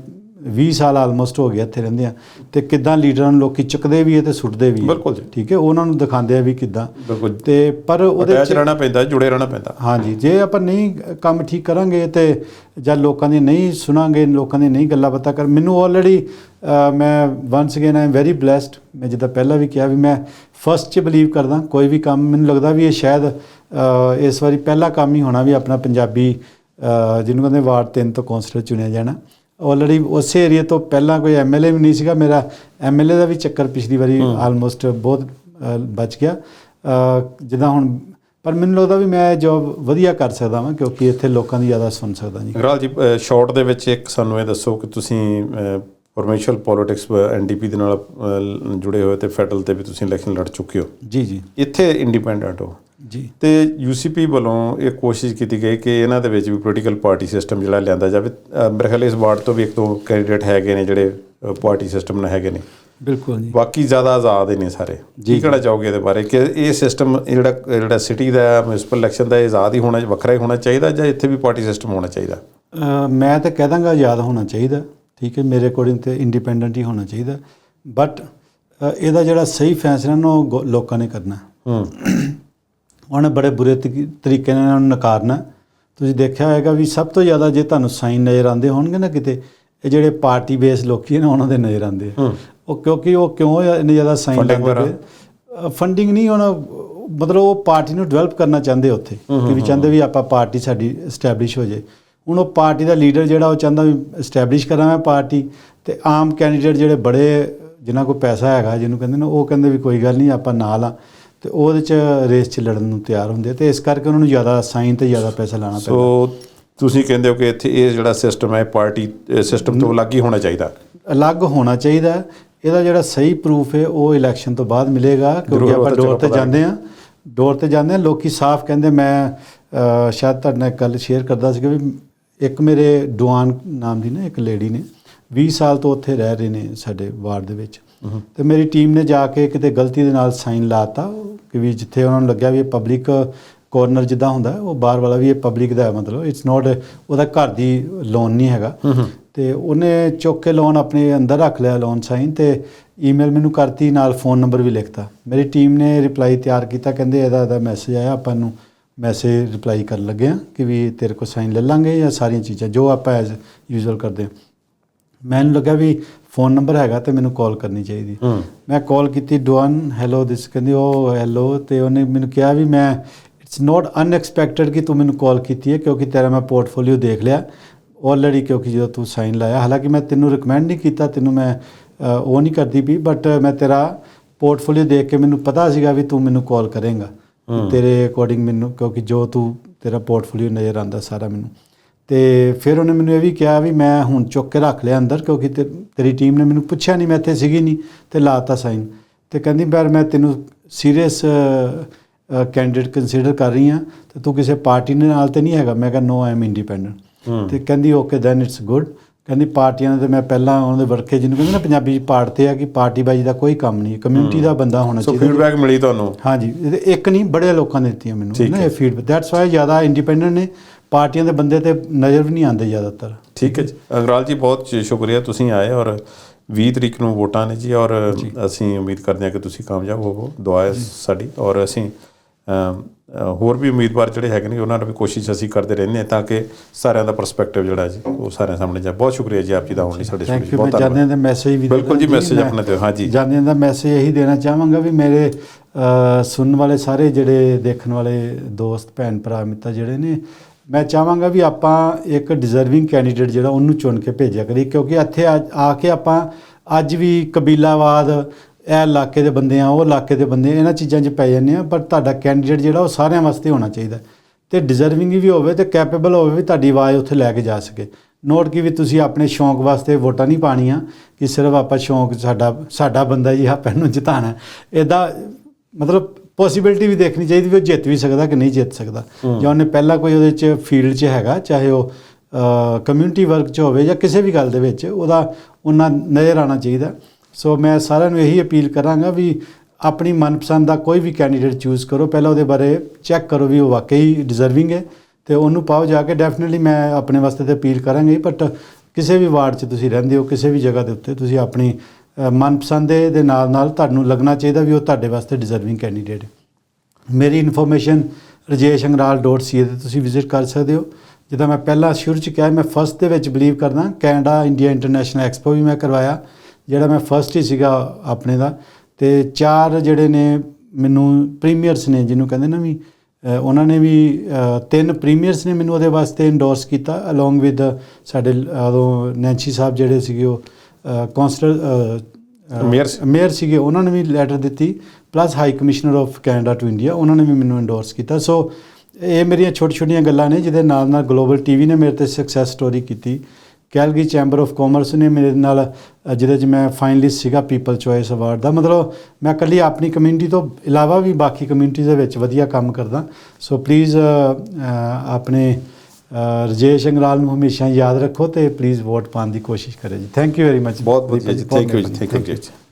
20 ਸਾਲ ਆਲਮੋਸਟ ਹੋ ਗਿਆ ਇੱਥੇ ਰਹਿੰਦੇ ਆ। ਤੇ ਕਿੱਦਾਂ ਲੀਡਰਾਂ ਨੂੰ ਲੋਕੀ ਚੁੱਕਦੇ ਵੀ ਹੈ ਤੇ ਸੁੱਟਦੇ ਵੀ ਹੈ। ਬਿਲਕੁਲ ਜੀ। ਠੀਕ ਹੈ ਉਹਨਾਂ ਨੂੰ ਦਿਖਾਉਂਦੇ ਆ ਵੀ ਕਿੱਦਾਂ। ਬਿਲਕੁਲ ਤੇ ਪਰ ਉਹਦੇ ਅਟੈਚ ਚ ਰਹਿਣਾ ਪੈਂਦਾ ਜੁੜੇ ਰਹਿਣਾ ਪੈਂਦਾ। ਹਾਂਜੀ ਜੇ ਆਪਾਂ ਨਹੀਂ ਕੰਮ ਠੀਕ ਕਰਾਂਗੇ ਤੇ ਜਾਂ ਲੋਕਾਂ ਦੀ ਨਹੀਂ ਸੁਣਾਂਗੇ ਲੋਕਾਂ ਦੀ ਨਹੀਂ ਗੱਲਾਂ ਬਾਤਾਂ ਕਰ ਮੈਨੂੰ ਆਲਰੇਡੀ ਮੈਂ once again I am very blessed ਮੈਂ ਜਿੱਦਾਂ ਪਹਿਲਾਂ ਵੀ ਕਿਹਾ ਵੀ ਮੈਂ ਫਸਟ 'ਚ ਬਲੀਵ ਕਰਦਾ ਕੋਈ ਵੀ ਕੰਮ ਮੈਨੂੰ ਲੱਗਦਾ ਵੀ ਇਹ ਸ਼ਾਇਦ ਇਸ ਵਾਰੀ ਪਹਿਲਾ ਕੰਮ ਹੀ ਹੋਣਾ ਵੀ ਆਪਣਾ ਪੰਜਾਬੀ ਜਿਹਨੂੰ ਕਹਿੰਦੇ ਵਾਰਡ 3 ਤੋਂ ਕੌਂਸਲਰ ਚੁਣਿਆ ਜਾਣਾ। ਆਲਰੇਡੀ ਉਸੇ ਏਰੀਆ ਤੋਂ ਪਹਿਲਾਂ ਕੋਈ ਐਮਐਲਏ ਵੀ ਨਹੀਂ ਸੀਗਾ। ਮੇਰਾ ਐਮਐਲਏ ਦਾ ਵੀ ਚੱਕਰ ਪਿਛਲੀ ਵਾਰੀ ਆਲਮੋਸਟ ਬਹੁਤ ਬਚ ਗਿਆ। ਜਿੱਦਾਂ ਹੁਣ ਪਰ ਮੈਨੂੰ ਲੱਗਦਾ ਵੀ ਮੈਂ ਜੋਬ ਵਧੀਆ ਕਰ ਸਕਦਾ ਹਾਂ ਕਿਉਂਕਿ ਇੱਥੇ ਲੋਕਾਂ ਦੀ ਜ਼ਿਆਦਾ ਸੁਣ ਸਕਦਾ ਜੀ। ਗਰਾਲ ਜੀ ਸ਼ਾਰਟ ਦੇ ਵਿੱਚ ਇੱਕ ਸਾਨੂੰ ਇਹ ਦੱਸੋ ਕਿ ਤੁਸੀਂ ਪ੍ਰੋਵਿੰਸ਼ੀਅਲ ਪੋਲਿਟਿਕਸ ਐਨਡੀਪੀ ਦੇ ਨਾਲ ਜੁੜੇ ਹੋਏ ਤੇ ਫੈਡਰਲ ਤੇ ਵੀ ਤੁਸੀਂ ਇਲੈਕਸ਼ਨ ਲੜ ਚੁੱਕੇ ਹੋ। ਜੀ ਜੀ। ਇੱਥੇ ਇੰਡੀਪੈਂਡੈਂਟ ਹੋ। ਜੀ। ਤੇ ਯੂਸੀਪੀ ਵੱਲੋਂ ਇਹ ਕੋਸ਼ਿਸ਼ ਕੀਤੀ ਗਈ ਕਿ ਇਹਨਾਂ ਦੇ ਵਿੱਚ ਵੀ ਪੋਲੀਟੀਕਲ ਪਾਰਟੀ ਸਿਸਟਮ ਜਿਹੜਾ ਲਿਆਂਦਾ ਜਾਵੇ। ਮੇਰੇ ਖਿਆਲ ਇਸ ਵਾਰਡ ਤੋਂ ਵੀ ਇੱਕ ਦੋ ਕੈਂਡੀਡੇਟ ਹੈਗੇ ਨੇ ਜਿਹੜੇ ਪਾਰਟੀ ਸਿਸਟਮ ਨਾਲ ਹੈਗੇ ਨੇ। ਬਿਲਕੁਲ ਜੀ। ਬਾਕੀ ਜ਼ਿਆਦਾ ਆਜ਼ਾਦ ਹੀ ਨੇ ਸਾਰੇ। ਕੀ ਕਹਿਣਾ ਚਾਹੋਗੇ ਇਹਦੇ ਬਾਰੇ? ਕਿ ਇਹ ਸਿਸਟਮ ਜਿਹੜਾ ਜਿਹੜਾ ਸਿਟੀ ਦਾ ਮਿਊਨਿਸਪਲ ਇਲੈਕਸ਼ਨ ਦਾ ਆਜ਼ਾਦ ਹੀ ਹੋਣਾ ਵੱਖਰਾ ਹੀ ਹੋਣਾ ਚਾਹੀਦਾ ਜਾਂ ਇੱਥੇ ਵੀ ਪਾਰਟੀ ਸਿਸਟਮ ਹੋਣਾ ਚਾਹੀਦਾ? ਮੈਂ ਤਾਂ ਕਹਿ ਦਾਂਗਾ ਯਾਦ ਹੋਣਾ ਚਾਹੀਦਾ। ਠੀਕ ਹੈ ਮੇਰੇ ਅਕੋਰਡਿੰਗ ਤੇ ਇੰਡੀਪੈਂਡੈਂਟ ਹੀ ਹੋਣਾ ਚਾਹੀਦਾ। ਬਟ ਇਹਦਾ ਜਿਹੜਾ ਸਹੀ ਫੈਸਲਾ ਨਾ ਉਹ ਲੋਕਾਂ ਨੇ ਕਰਨਾ। ਹੂੰ। ਉਹਨੇ ਬੜੇ ਬੁਰੇ ਤਰੀ- ਤਰੀਕੇ ਨਾਲ ਇਹਨਾਂ ਨੂੰ ਨਕਾਰਨਾ ਤੁਸੀਂ ਦੇਖਿਆ ਹੋਵੇਗਾ ਵੀ ਸਭ ਤੋਂ ਜ਼ਿਆਦਾ ਜੇ ਤੁਹਾਨੂੰ ਸਾਈਨ ਨਜ਼ਰ ਆਉਂਦੇ ਹੋਣਗੇ ਨਾ ਕਿਤੇ ਇਹ ਜਿਹੜੇ ਪਾਰਟੀ ਬੇਸ ਲੋਕੀ ਨੇ ਉਹਨਾਂ ਦੇ ਨਜ਼ਰ ਆਉਂਦੇ ਆ। ਉਹ ਕਿਉਂਕਿ ਉਹ ਕਿਉਂ ਇੰਨੇ ਜ਼ਿਆਦਾ ਸਾਈਨ? ਲਾਉਂਦੇ ਫੰਡਿੰਗ ਨਹੀਂ ਹੁਣ ਮਤਲਬ ਉਹ ਪਾਰਟੀ ਨੂੰ ਡਿਵੈਲਪ ਕਰਨਾ ਚਾਹੁੰਦੇ ਉੱਥੇ ਕਿ ਵੀ ਚਾਹੁੰਦੇ ਵੀ ਆਪਾਂ ਪਾਰਟੀ ਸਾਡੀ ਐਸਟੈਬਲਿਸ਼ ਹੋ ਜਾਏ। ਹੁਣ ਉਹ ਪਾਰਟੀ ਦਾ ਲੀਡਰ ਜਿਹੜਾ ਉਹ ਚਾਹੁੰਦਾ ਵੀ ਐਸਟੈਬਲਿਸ਼ ਕਰਾਂ ਮੈਂ ਪਾਰਟੀ ਤੇ ਆਮ ਕੈਂਡੀਡੇਟ ਜਿਹੜੇ ਬੜੇ ਜਿਨ੍ਹਾਂ ਕੋਲ ਪੈਸਾ ਹੈਗਾ ਜਿਹਨੂੰ ਕਹਿੰਦੇ ਨੇ ਉਹ ਕਹਿੰਦੇ ਵੀ ਕੋਈ ਗੱਲ ਨਹੀਂ ਆਪਾਂ ਨਾਲ ਆ। ਤੇ ਉਹਦੇ ਚ ਰੇਸ ਚ ਲੜਨ ਨੂੰ ਤਿਆਰ ਹੁੰਦੇ ਤੇ ਇਸ ਕਰਕੇ ਉਹਨਾਂ ਨੂੰ ਜ਼ਿਆਦਾ ਸਾਈਨ ਤੇ ਜ਼ਿਆਦਾ ਪੈਸਾ ਲਾਣਾ ਪੈਂਦਾ। ਸੋ ਤੁਸੀਂ ਕਹਿੰਦੇ ਹੋ ਕਿ ਇੱਥੇ ਇਹ ਜਿਹੜਾ ਸਿਸਟਮ ਹੈ ਪਾਰਟੀ ਸਿਸਟਮ ਤੋਂ ਅਲੱਗ ਹੀ ਹੋਣਾ ਚਾਹੀਦਾ। ਅਲੱਗ ਹੋਣਾ ਚਾਹੀਦਾ। ਇਹਦਾ ਜਿਹੜਾ ਸਹੀ ਪ੍ਰੂਫ ਹੈ ਉਹ ਇਲੈਕਸ਼ਨ ਤੋਂ ਬਾਅਦ ਮਿਲੇਗਾ ਕਿਉਂਕਿ ਆਪਾਂ ਡੋਰ ਤੇ ਜਾਂਦੇ ਆ ਡੋਰ ਤੇ ਜਾਂਦੇ ਆ ਲੋਕੀ ਸਾਫ਼ ਕਹਿੰਦੇ ਮੈਂ ਸ਼ਾਇਦ ਤੁਹਾਡੇ ਨਾਲ ਗੱਲ ਸ਼ੇਅਰ ਕਰਦਾ ਸੀ ਵੀ ਇੱਕ ਮੇਰੇ ਦੁਆਨ ਨਾਮ ਦੀ ਨਾ ਇੱਕ ਲੇਡੀ ਨੇ 20 ਸਾਲ ਤੋਂ ਉੱਥੇ ਰਹਿ ਰਹੇ ਨੇ ਸਾਡੇ ਵਾਰਡ ਦੇ ਵਿੱਚ। ਤੇ ਮੇਰੀ ਟੀਮ ਨੇ ਜਾ ਕੇ ਕਿਤੇ ਗਲਤੀ ਦੇ ਨਾਲ ਸਾਈਨ ਲਾਤਾ ਕਿ ਵੀ ਜਿੱਥੇ ਉਹਨਾਂ ਨੂੰ ਲੱਗਿਆ ਵੀ ਇਹ ਪਬਲਿਕ ਕਾਰਨਰ ਜਿੱਦਾਂ ਹੁੰਦਾ ਉਹ ਬਾਹਰ ਵਾਲਾ ਵੀ ਇਹ ਪਬਲਿਕ ਦਾ ਹੈ ਮਤਲਬ ਇਟਸ ਨਾਟ ਉਹਦਾ ਘਰ ਦੀ ਲੋਨ ਨਹੀਂ ਹੈਗਾ। ਤੇ ਉਹਨੇ ਚੁੱਕ ਕੇ ਲੋਨ ਆਪਣੇ ਅੰਦਰ ਰੱਖ ਲਿਆ ਲੋਨ ਸਾਈਨ ਤੇ ਈਮੇਲ ਮੈਨੂੰ ਕਰਤੀ ਨਾਲ ਫੋਨ ਨੰਬਰ ਵੀ ਲਿਖਤਾ। ਮੇਰੀ ਟੀਮ ਨੇ ਰਿਪਲਾਈ ਤਿਆਰ ਕੀਤਾ ਕਹਿੰਦੇ ਇਹਦਾ ਇਹਦਾ ਮੈਸੇਜ ਆਇਆ ਆਪਾਂ ਨੂੰ ਮੈਸੇਜ ਰਿਪਲਾਈ ਕਰਨ ਲੱਗੇ ਆ ਕਿ ਵੀ ਤੇਰੇ ਕੋਲ ਸਾਈਨ ਲੈ ਲਾਂਗੇ ਜਾਂ ਸਾਰੀਆਂ ਚੀਜ਼ਾਂ ਜੋ ਆਪਾਂ ਐਜ਼ ਯੂਜ਼ੁਅਲ ਕਰਦੇ ਹਾਂ। ਮੈਨੂੰ ਲੱਗਾ ਵੀ ਫੋਨ ਨੰਬਰ ਹੈਗਾ ਤੇ ਮੈਨੂੰ ਕਾਲ ਕਰਨੀ ਚਾਹੀਦੀ। ਮੈਂ ਕਾਲ ਕੀਤੀ ਡੋਨ ਹੈਲੋ ਦਿਸ ਕਹਿੰਦੀ ਉਹ ਹੈਲੋ ਤੇ ਉਹਨੇ ਮੈਨੂੰ ਕਿਹਾ ਵੀ ਮੈਂ ਇਟਸ ਨਾਟ ਅਨਐਕਸਪੈਕਟਡ ਕਿ ਤੂੰ ਮੈਨੂੰ ਕਾਲ ਕੀਤੀ ਹੈ ਕਿਉਂਕਿ ਤੇਰਾ ਮੈਂ ਪੋਰਟਫੋਲੀਓ ਦੇਖ ਲਿਆ। ਆਲਰੇਡੀ ਕਿਉਂਕਿ ਜਦੋਂ ਤੂੰ ਸਾਈਨ ਲਾਇਆ ਹਾਲਾਂਕਿ ਮੈਂ ਤੈਨੂੰ ਰეკਮੈਂਡ ਨਹੀਂ ਕੀਤਾ ਤੈਨੂੰ ਮੈਂ ਉਹ ਨਹੀਂ ਕਰਦੀ ਵੀ ਬਟ ਮੈਂ ਤੇਰਾ ਪੋਰਟਫੋਲੀਓ ਦੇਖ ਕੇ ਮੈਨੂੰ ਪਤਾ ਸੀਗਾ ਵੀ ਤੂੰ ਮੈਨੂੰ ਕਾਲ ਕਰੇਂਗਾ। ਤੇਰੇ ਅਕੋਰਡਿੰਗ ਮੈਨੂੰ ਕਿਉਂਕਿ ਜੋ ਤੂੰ ਤੇਰਾ ਪੋਰਟਫੋਲੀਓ ਨਜ਼ਰ ਆਂਦਾ ਸਾਰਾ ਮੈਨੂੰ। ਤੇ ਫਿਰ ਉਹਨੇ ਮੈਨੂੰ ਇਹ ਵੀ ਕਿਹਾ ਵੀ ਮੈਂ ਹੁਣ ਚੁੱਕ ਕੇ ਰੱਖ ਲਿਆ ਅੰਦਰ ਕਿਉਂਕਿ ਤੇਰੀ ਟੀਮ ਨੇ ਮੈਨੂੰ ਪੁੱਛਿਆ ਨਹੀਂ ਮੈਂ ਇੱਥੇ ਸੀਗੀ ਨਹੀਂ ਤੇ ਲਾਤਾ ਸਾਈਨ ਤੇ ਕਹਿੰਦੀ ਪਰ ਮੈਂ ਤੈਨੂੰ ਸੀਰੀਅਸ ਕੈਂਡੀਡੇਟ ਕੰਸੀਡਰ ਕਰ ਰਹੀ ਹਾਂ ਤੇ ਤੂੰ ਕਿਸੇ ਪਾਰਟੀ ਦੇ ਨਾਲ ਤੇ ਨਹੀਂ ਹੈਗਾ। ਮੈਂ ਕਿਹਾ ਨੋ ਆਈ ਐਮ ਇੰਡੀਪੈਂਡੈਂਟ ਤੇ ਕਹਿੰਦੀ ਓਕੇ ਦੈਨ ਇਟਸ ਗੁੱਡ ਕਹਿੰਦੀ ਪਾਰਟੀਆਂ ਦੇ ਮੈਂ ਪਹਿਲਾਂ ਉਹਨਾਂ ਦੇ ਵਰਕੇ ਜਿਹਨੂੰ ਕਹਿੰਦੇ ਨਾ ਪੰਜਾਬੀ ਪਾੜਤੇ ਆ ਕਿ ਪਾਰਟੀ ਬਾਜੀ ਦਾ ਕੋਈ ਕੰਮ ਨਹੀਂ ਕਮਿਊਨਿਟੀ ਦਾ ਬੰਦਾ ਹੋਣਾ ਸੋ ਚਾਹੀਦਾ। ਫੀਡਬੈਕ ਮਿਲੀ ਤੁਹਾਨੂੰ? ਹਾਂਜੀ ਇੱਕ ਨਹੀਂ ਬੜੇ ਲੋਕਾਂ ਨੇ ਦਿੱਤੀਆਂ ਮੈਨੂੰ ਨਾ। ਇਹ ਫੀਡਬੈਕ ਦੈਟਸ ਵਾਈ ਜ਼ਿਆਦਾ ਇੰਡੀਪੈਂਡੈਂਟ ਨੇ। ਪਾਰਟੀਆਂ ਦੇ ਬੰਦੇ ਤੇ ਨਜ਼ਰ ਵੀ ਨਹੀਂ ਆਉਂਦੇ ਜ਼ਿਆਦਾਤਰ। ਠੀਕ ਹੈ ਜੀ। ਅੰਗਰਾਲ ਜੀ ਬਹੁਤ ਸ਼ੁਕਰੀਆ ਤੁਸੀਂ ਆਏ ਔਰ 20 ਤਰੀਕ ਨੂੰ ਵੋਟਾਂ ਨੇ ਜੀ ਔਰ ਅਸੀਂ ਉਮੀਦ ਕਰਦੇ ਹਾਂ ਕਿ ਤੁਸੀਂ ਕਾਮਯਾਬ ਹੋਵੋ। ਦੁਆ ਹੈ ਸਾਡੀ ਔਰ ਅਸੀਂ ਹੋਰ ਵੀ ਉਮੀਦਵਾਰ ਜਿਹੜੇ ਹੈਗੇ ਨੇ ਉਹਨਾਂ ਨੂੰ ਵੀ ਕੋਸ਼ਿਸ਼ ਅਸੀਂ ਕਰਦੇ ਰਹਿੰਦੇ ਹਾਂ ਤਾਂ ਕਿ ਸਾਰਿਆਂ ਦਾ ਪਰਸਪੈਕਟਿਵ ਜਿਹੜਾ ਜੀ ਉਹ ਸਾਰਿਆਂ ਸਾਹਮਣੇ ਜਾਏ। ਬਹੁਤ ਸ਼ੁਕਰੀਆ ਜੀ ਆਪ ਜੀ ਦਾ ਆਉਣ ਲਈ ਸਾਡੇ ਸਟੂਡੀਓ ਬਹੁਤ ਧੰਨਵਾਦ। ਦਾ ਮੈਸੇਜ ਵੀ ਬਿਲਕੁਲ ਜੀ, ਦੇਣਾ message ਮੈਂ ਆਪਣਾ ਦਿਓ, ਹਾਂਜੀ। ਜਾਂਦਿਆਂ ਦਾ ਮੈਸੇਜ ਇਹੀ ਦੇਣਾ ਚਾਹਾਂਗਾ ਵੀ ਮੇਰੇ ਸੁਣਨ ਵਾਲੇ ਸਾਰੇ ਜਿਹੜੇ ਦੇਖਣ ਵਾਲੇ ਦੋਸਤ ਭੈਣ ਭਰਾ ਮਿੱਤਰ ਜਿਹੜੇ ਨੇ ਮੈਂ ਚਾਹਾਂਗਾ ਵੀ ਆਪਾਂ ਇੱਕ ਡਿਜ਼ਰਵਿੰਗ ਕੈਂਡੀਡੇਟ ਜਿਹੜਾ ਉਹਨੂੰ ਚੁਣ ਕੇ ਭੇਜਿਆ ਕਰੀ ਕਿਉਂਕਿ ਇੱਥੇ ਆ ਆ ਕੇ ਆਪਾਂ ਅੱਜ ਵੀ ਕਬੀਲਾਵਾਦ ਇਹ ਇਲਾਕੇ ਦੇ ਬੰਦੇ ਆ, ਉਹ ਇਲਾਕੇ ਦੇ ਬੰਦੇ, ਇਹਨਾਂ ਚੀਜ਼ਾਂ 'ਚ ਪੈ ਜਾਂਦੇ ਆ, ਪਰ ਤੁਹਾਡਾ ਕੈਂਡੀਡੇਟ ਜਿਹੜਾ ਉਹ ਸਾਰਿਆਂ ਵਾਸਤੇ ਹੋਣਾ ਚਾਹੀਦਾ। ਤੇ ਡਿਜ਼ਰਵਿੰਗ ਵੀ ਹੋਵੇ ਤੇ ਕੈਪੇਬਲ ਹੋਵੇ ਵੀ ਤੁਹਾਡੀ ਆਵਾਜ਼ ਉੱਥੇ ਲੈ ਕੇ ਜਾ ਸਕੇ। ਨੋਟ ਕਿ ਵੀ ਤੁਸੀਂ ਆਪਣੇ ਸ਼ੌਂਕ ਵਾਸਤੇ ਵੋਟਾਂ ਨਹੀਂ ਪਾਣੀਆਂ ਕਿ ਸਿਰਫ ਆਪਾਂ ਸ਼ੌਂਕ ਸਾਡਾ ਸਾਡਾ ਬੰਦਾ ਜੀ ਆਪਾਂ ਨੂੰ ਜਿਤਾਣਾ ਇਹਦਾ ਮਤਲਬ ਪੋਸਿਬਿਲਿਟੀ ਵੀ ਦੇਖਣੀ ਚਾਹੀਦੀ ਵੀ ਉਹ ਜਿੱਤ ਵੀ ਸਕਦਾ ਕਿ ਨਹੀਂ ਜਿੱਤ ਸਕਦਾ। ਜਾਂ ਉਹਨੇ ਪਹਿਲਾਂ ਕੋਈ ਉਹਦੇ ਚ ਫੀਲਡ 'ਚ ਹੈਗਾ ਚਾਹੇ ਉਹ ਕਮਿਊਨਿਟੀ ਵਰਕ 'ਚ ਹੋਵੇ ਜਾਂ ਕਿਸੇ ਵੀ ਗੱਲ ਦੇ ਵਿੱਚ ਉਹਦਾ ਉਹਨਾਂ ਨਜ਼ਰ ਆਉਣਾ ਚਾਹੀਦਾ। ਸੋ ਮੈਂ ਸਾਰਿਆਂ ਨੂੰ ਇਹੀ ਅਪੀਲ ਕਰਾਂਗਾ ਵੀ ਆਪਣੀ ਮਨਪਸੰਦ ਦਾ ਕੋਈ ਵੀ ਕੈਂਡੀਡੇਟ ਚੂਜ਼ ਕਰੋ। ਪਹਿਲਾਂ ਉਹਦੇ ਬਾਰੇ ਚੈੱਕ ਕਰੋ ਵੀ ਉਹ ਵਾਕਈ ਡਿਜ਼ਰਵਿੰਗ ਹੈ ਤੇ ਉਹਨੂੰ ਪਾਓ ਜਾ ਕੇ। ਡੈਫੀਨਿਟਲੀ ਮੈਂ ਆਪਣੇ ਵਾਸਤੇ ਤੇ ਅਪੀਲ ਕਰਾਂਗਾ ਬਟ ਕਿਸੇ ਵੀ ਵਾਰਡ 'ਚ ਤੁਸੀਂ ਰਹਿੰਦੇ ਹੋ ਕਿਸੇ ਵੀ ਜਗ੍ਹਾ ਦੇ ਉੱਤੇ ਤੁਸੀਂ ਆਪਣੀ ਮਨਪਸੰਦ ਦੇ ਨਾਲ ਨਾਲ ਤੁਹਾਨੂੰ ਲੱਗਣਾ ਚਾਹੀਦਾ ਵੀ ਉਹ ਤੁਹਾਡੇ ਵਾਸਤੇ ਡਿਜ਼ਰਵਿੰਗ ਕੈਂਡੀਡੇਟ ਹੈ। ਮੇਰੀ ਇਨਫੋਰਮੇਸ਼ਨ rajeshangraal.ca ਤੇ ਤੁਸੀਂ ਵਿਜ਼ਿਟ ਕਰ ਸਕਦੇ ਹੋ। ਜਿੱਦਾਂ ਮੈਂ ਪਹਿਲਾਂ ਸ਼ੁਰੂ ਚ ਕਿਹਾ, ਮੈਂ ਫਸਟ ਦੇ ਵਿੱਚ ਬਲੀਵ ਕਰਦਾ ਕੈਨੇਡਾ ਇੰਡੀਆ ਇੰਟਰਨੈਸ਼ਨਲ ਐਕਸਪੋ ਵੀ ਮੈਂ ਕਰਵਾਇਆ, ਜਿਹੜਾ ਮੈਂ ਫਸਟ ਹੀ ਸੀਗਾ ਆਪਣੇ ਦਾ। ਤੇ ਚਾਰ ਜਿਹੜੇ ਨੇ ਮੈਨੂੰ ਪ੍ਰੀਮੀਅਰਸ ਨੇ, ਜਿਹਨੂੰ ਕਹਿੰਦੇ ਨਾ ਵੀ ਉਹਨਾਂ ਨੇ ਵੀ ਤਿੰਨ ਪ੍ਰੀਮੀਅਰਸ ਨੇ ਮੈਨੂੰ ਉਹਦੇ ਵਾਸਤੇ ਇੰਡੋਰਸ ਕੀਤਾ ਅਲੋਂਗ ਵਿਦ ਸਾਡੇ ਉਦੋਂ ਨੈਂਚੀ ਸਾਹਿਬ ਜਿਹੜੇ ਸੀਗੇ ਉਹ ਕੌਂਸਲਰ ਮੇਅਰ। ਮੇਅਰ ਸੀਗੇ ਉਹਨਾਂ ਨੇ ਵੀ ਲੈਟਰ ਦਿੱਤੀ। Plus high commissioner of Canada to India ਉਹਨਾਂ ਨੇ ਵੀ ਮੈਨੂੰ ਇੰਡੋਰਸ ਕੀਤਾ। ਸੋ ਇਹ ਮੇਰੀਆਂ ਛੋਟੀ ਛੋਟੀਆਂ ਗੱਲਾਂ ਨੇ ਜਿਹਦੇ ਨਾਲ ਨਾਲ ਗਲੋਬਲ ਟੀਵੀ ਨੇ ਮੇਰੇ ਤੇ ਸਕਸੈਸ ਸਟੋਰੀ ਕੀਤੀ। ਕੈਲਗਰੀ ਚੈਂਬਰ ਆਫ ਕਾਮਰਸ ਨੇ ਮੇਰੇ ਨਾਲ ਜਿਹਦੇ 'ਚ ਮੈਂ ਫਾਈਨਲਿਸਟ ਸੀਗਾ ਪੀਪਲ ਚੋਇਸ ਅਵਾਰਡ ਦਾ। ਮਤਲਬ ਮੈਂ ਇਕੱਲੀ ਆਪਣੀ ਕਮਿਊਨਿਟੀ ਤੋਂ ਇਲਾਵਾ ਵੀ ਬਾਕੀ ਕਮਿਊਨਿਟੀ ਦੇ ਵਿੱਚ ਵਧੀਆ ਕੰਮ ਕਰਦਾ। ਸੋ ਪਲੀਜ਼ ਆਪਣੇ ਅ, ਰਜੇਸ਼ ਅੰਗਰਾਲ ਨੂੰ ਹਮੇਸ਼ਾ ਯਾਦ ਰੱਖੋ ਤੇ ਪਲੀਜ਼ ਵੋਟ ਪਾਉਣ ਦੀ ਕੋਸ਼ਿਸ਼ ਕਰੇ ਜੀ। ਥੈਂਕ ਯੂ ਵੈਰੀ ਮਚ ਬਹੁਤ ਜੀ। ਥੈਂਕ ਯੂ ਜੀ। ਥੈਂਕ ਯੂ ਜੀ।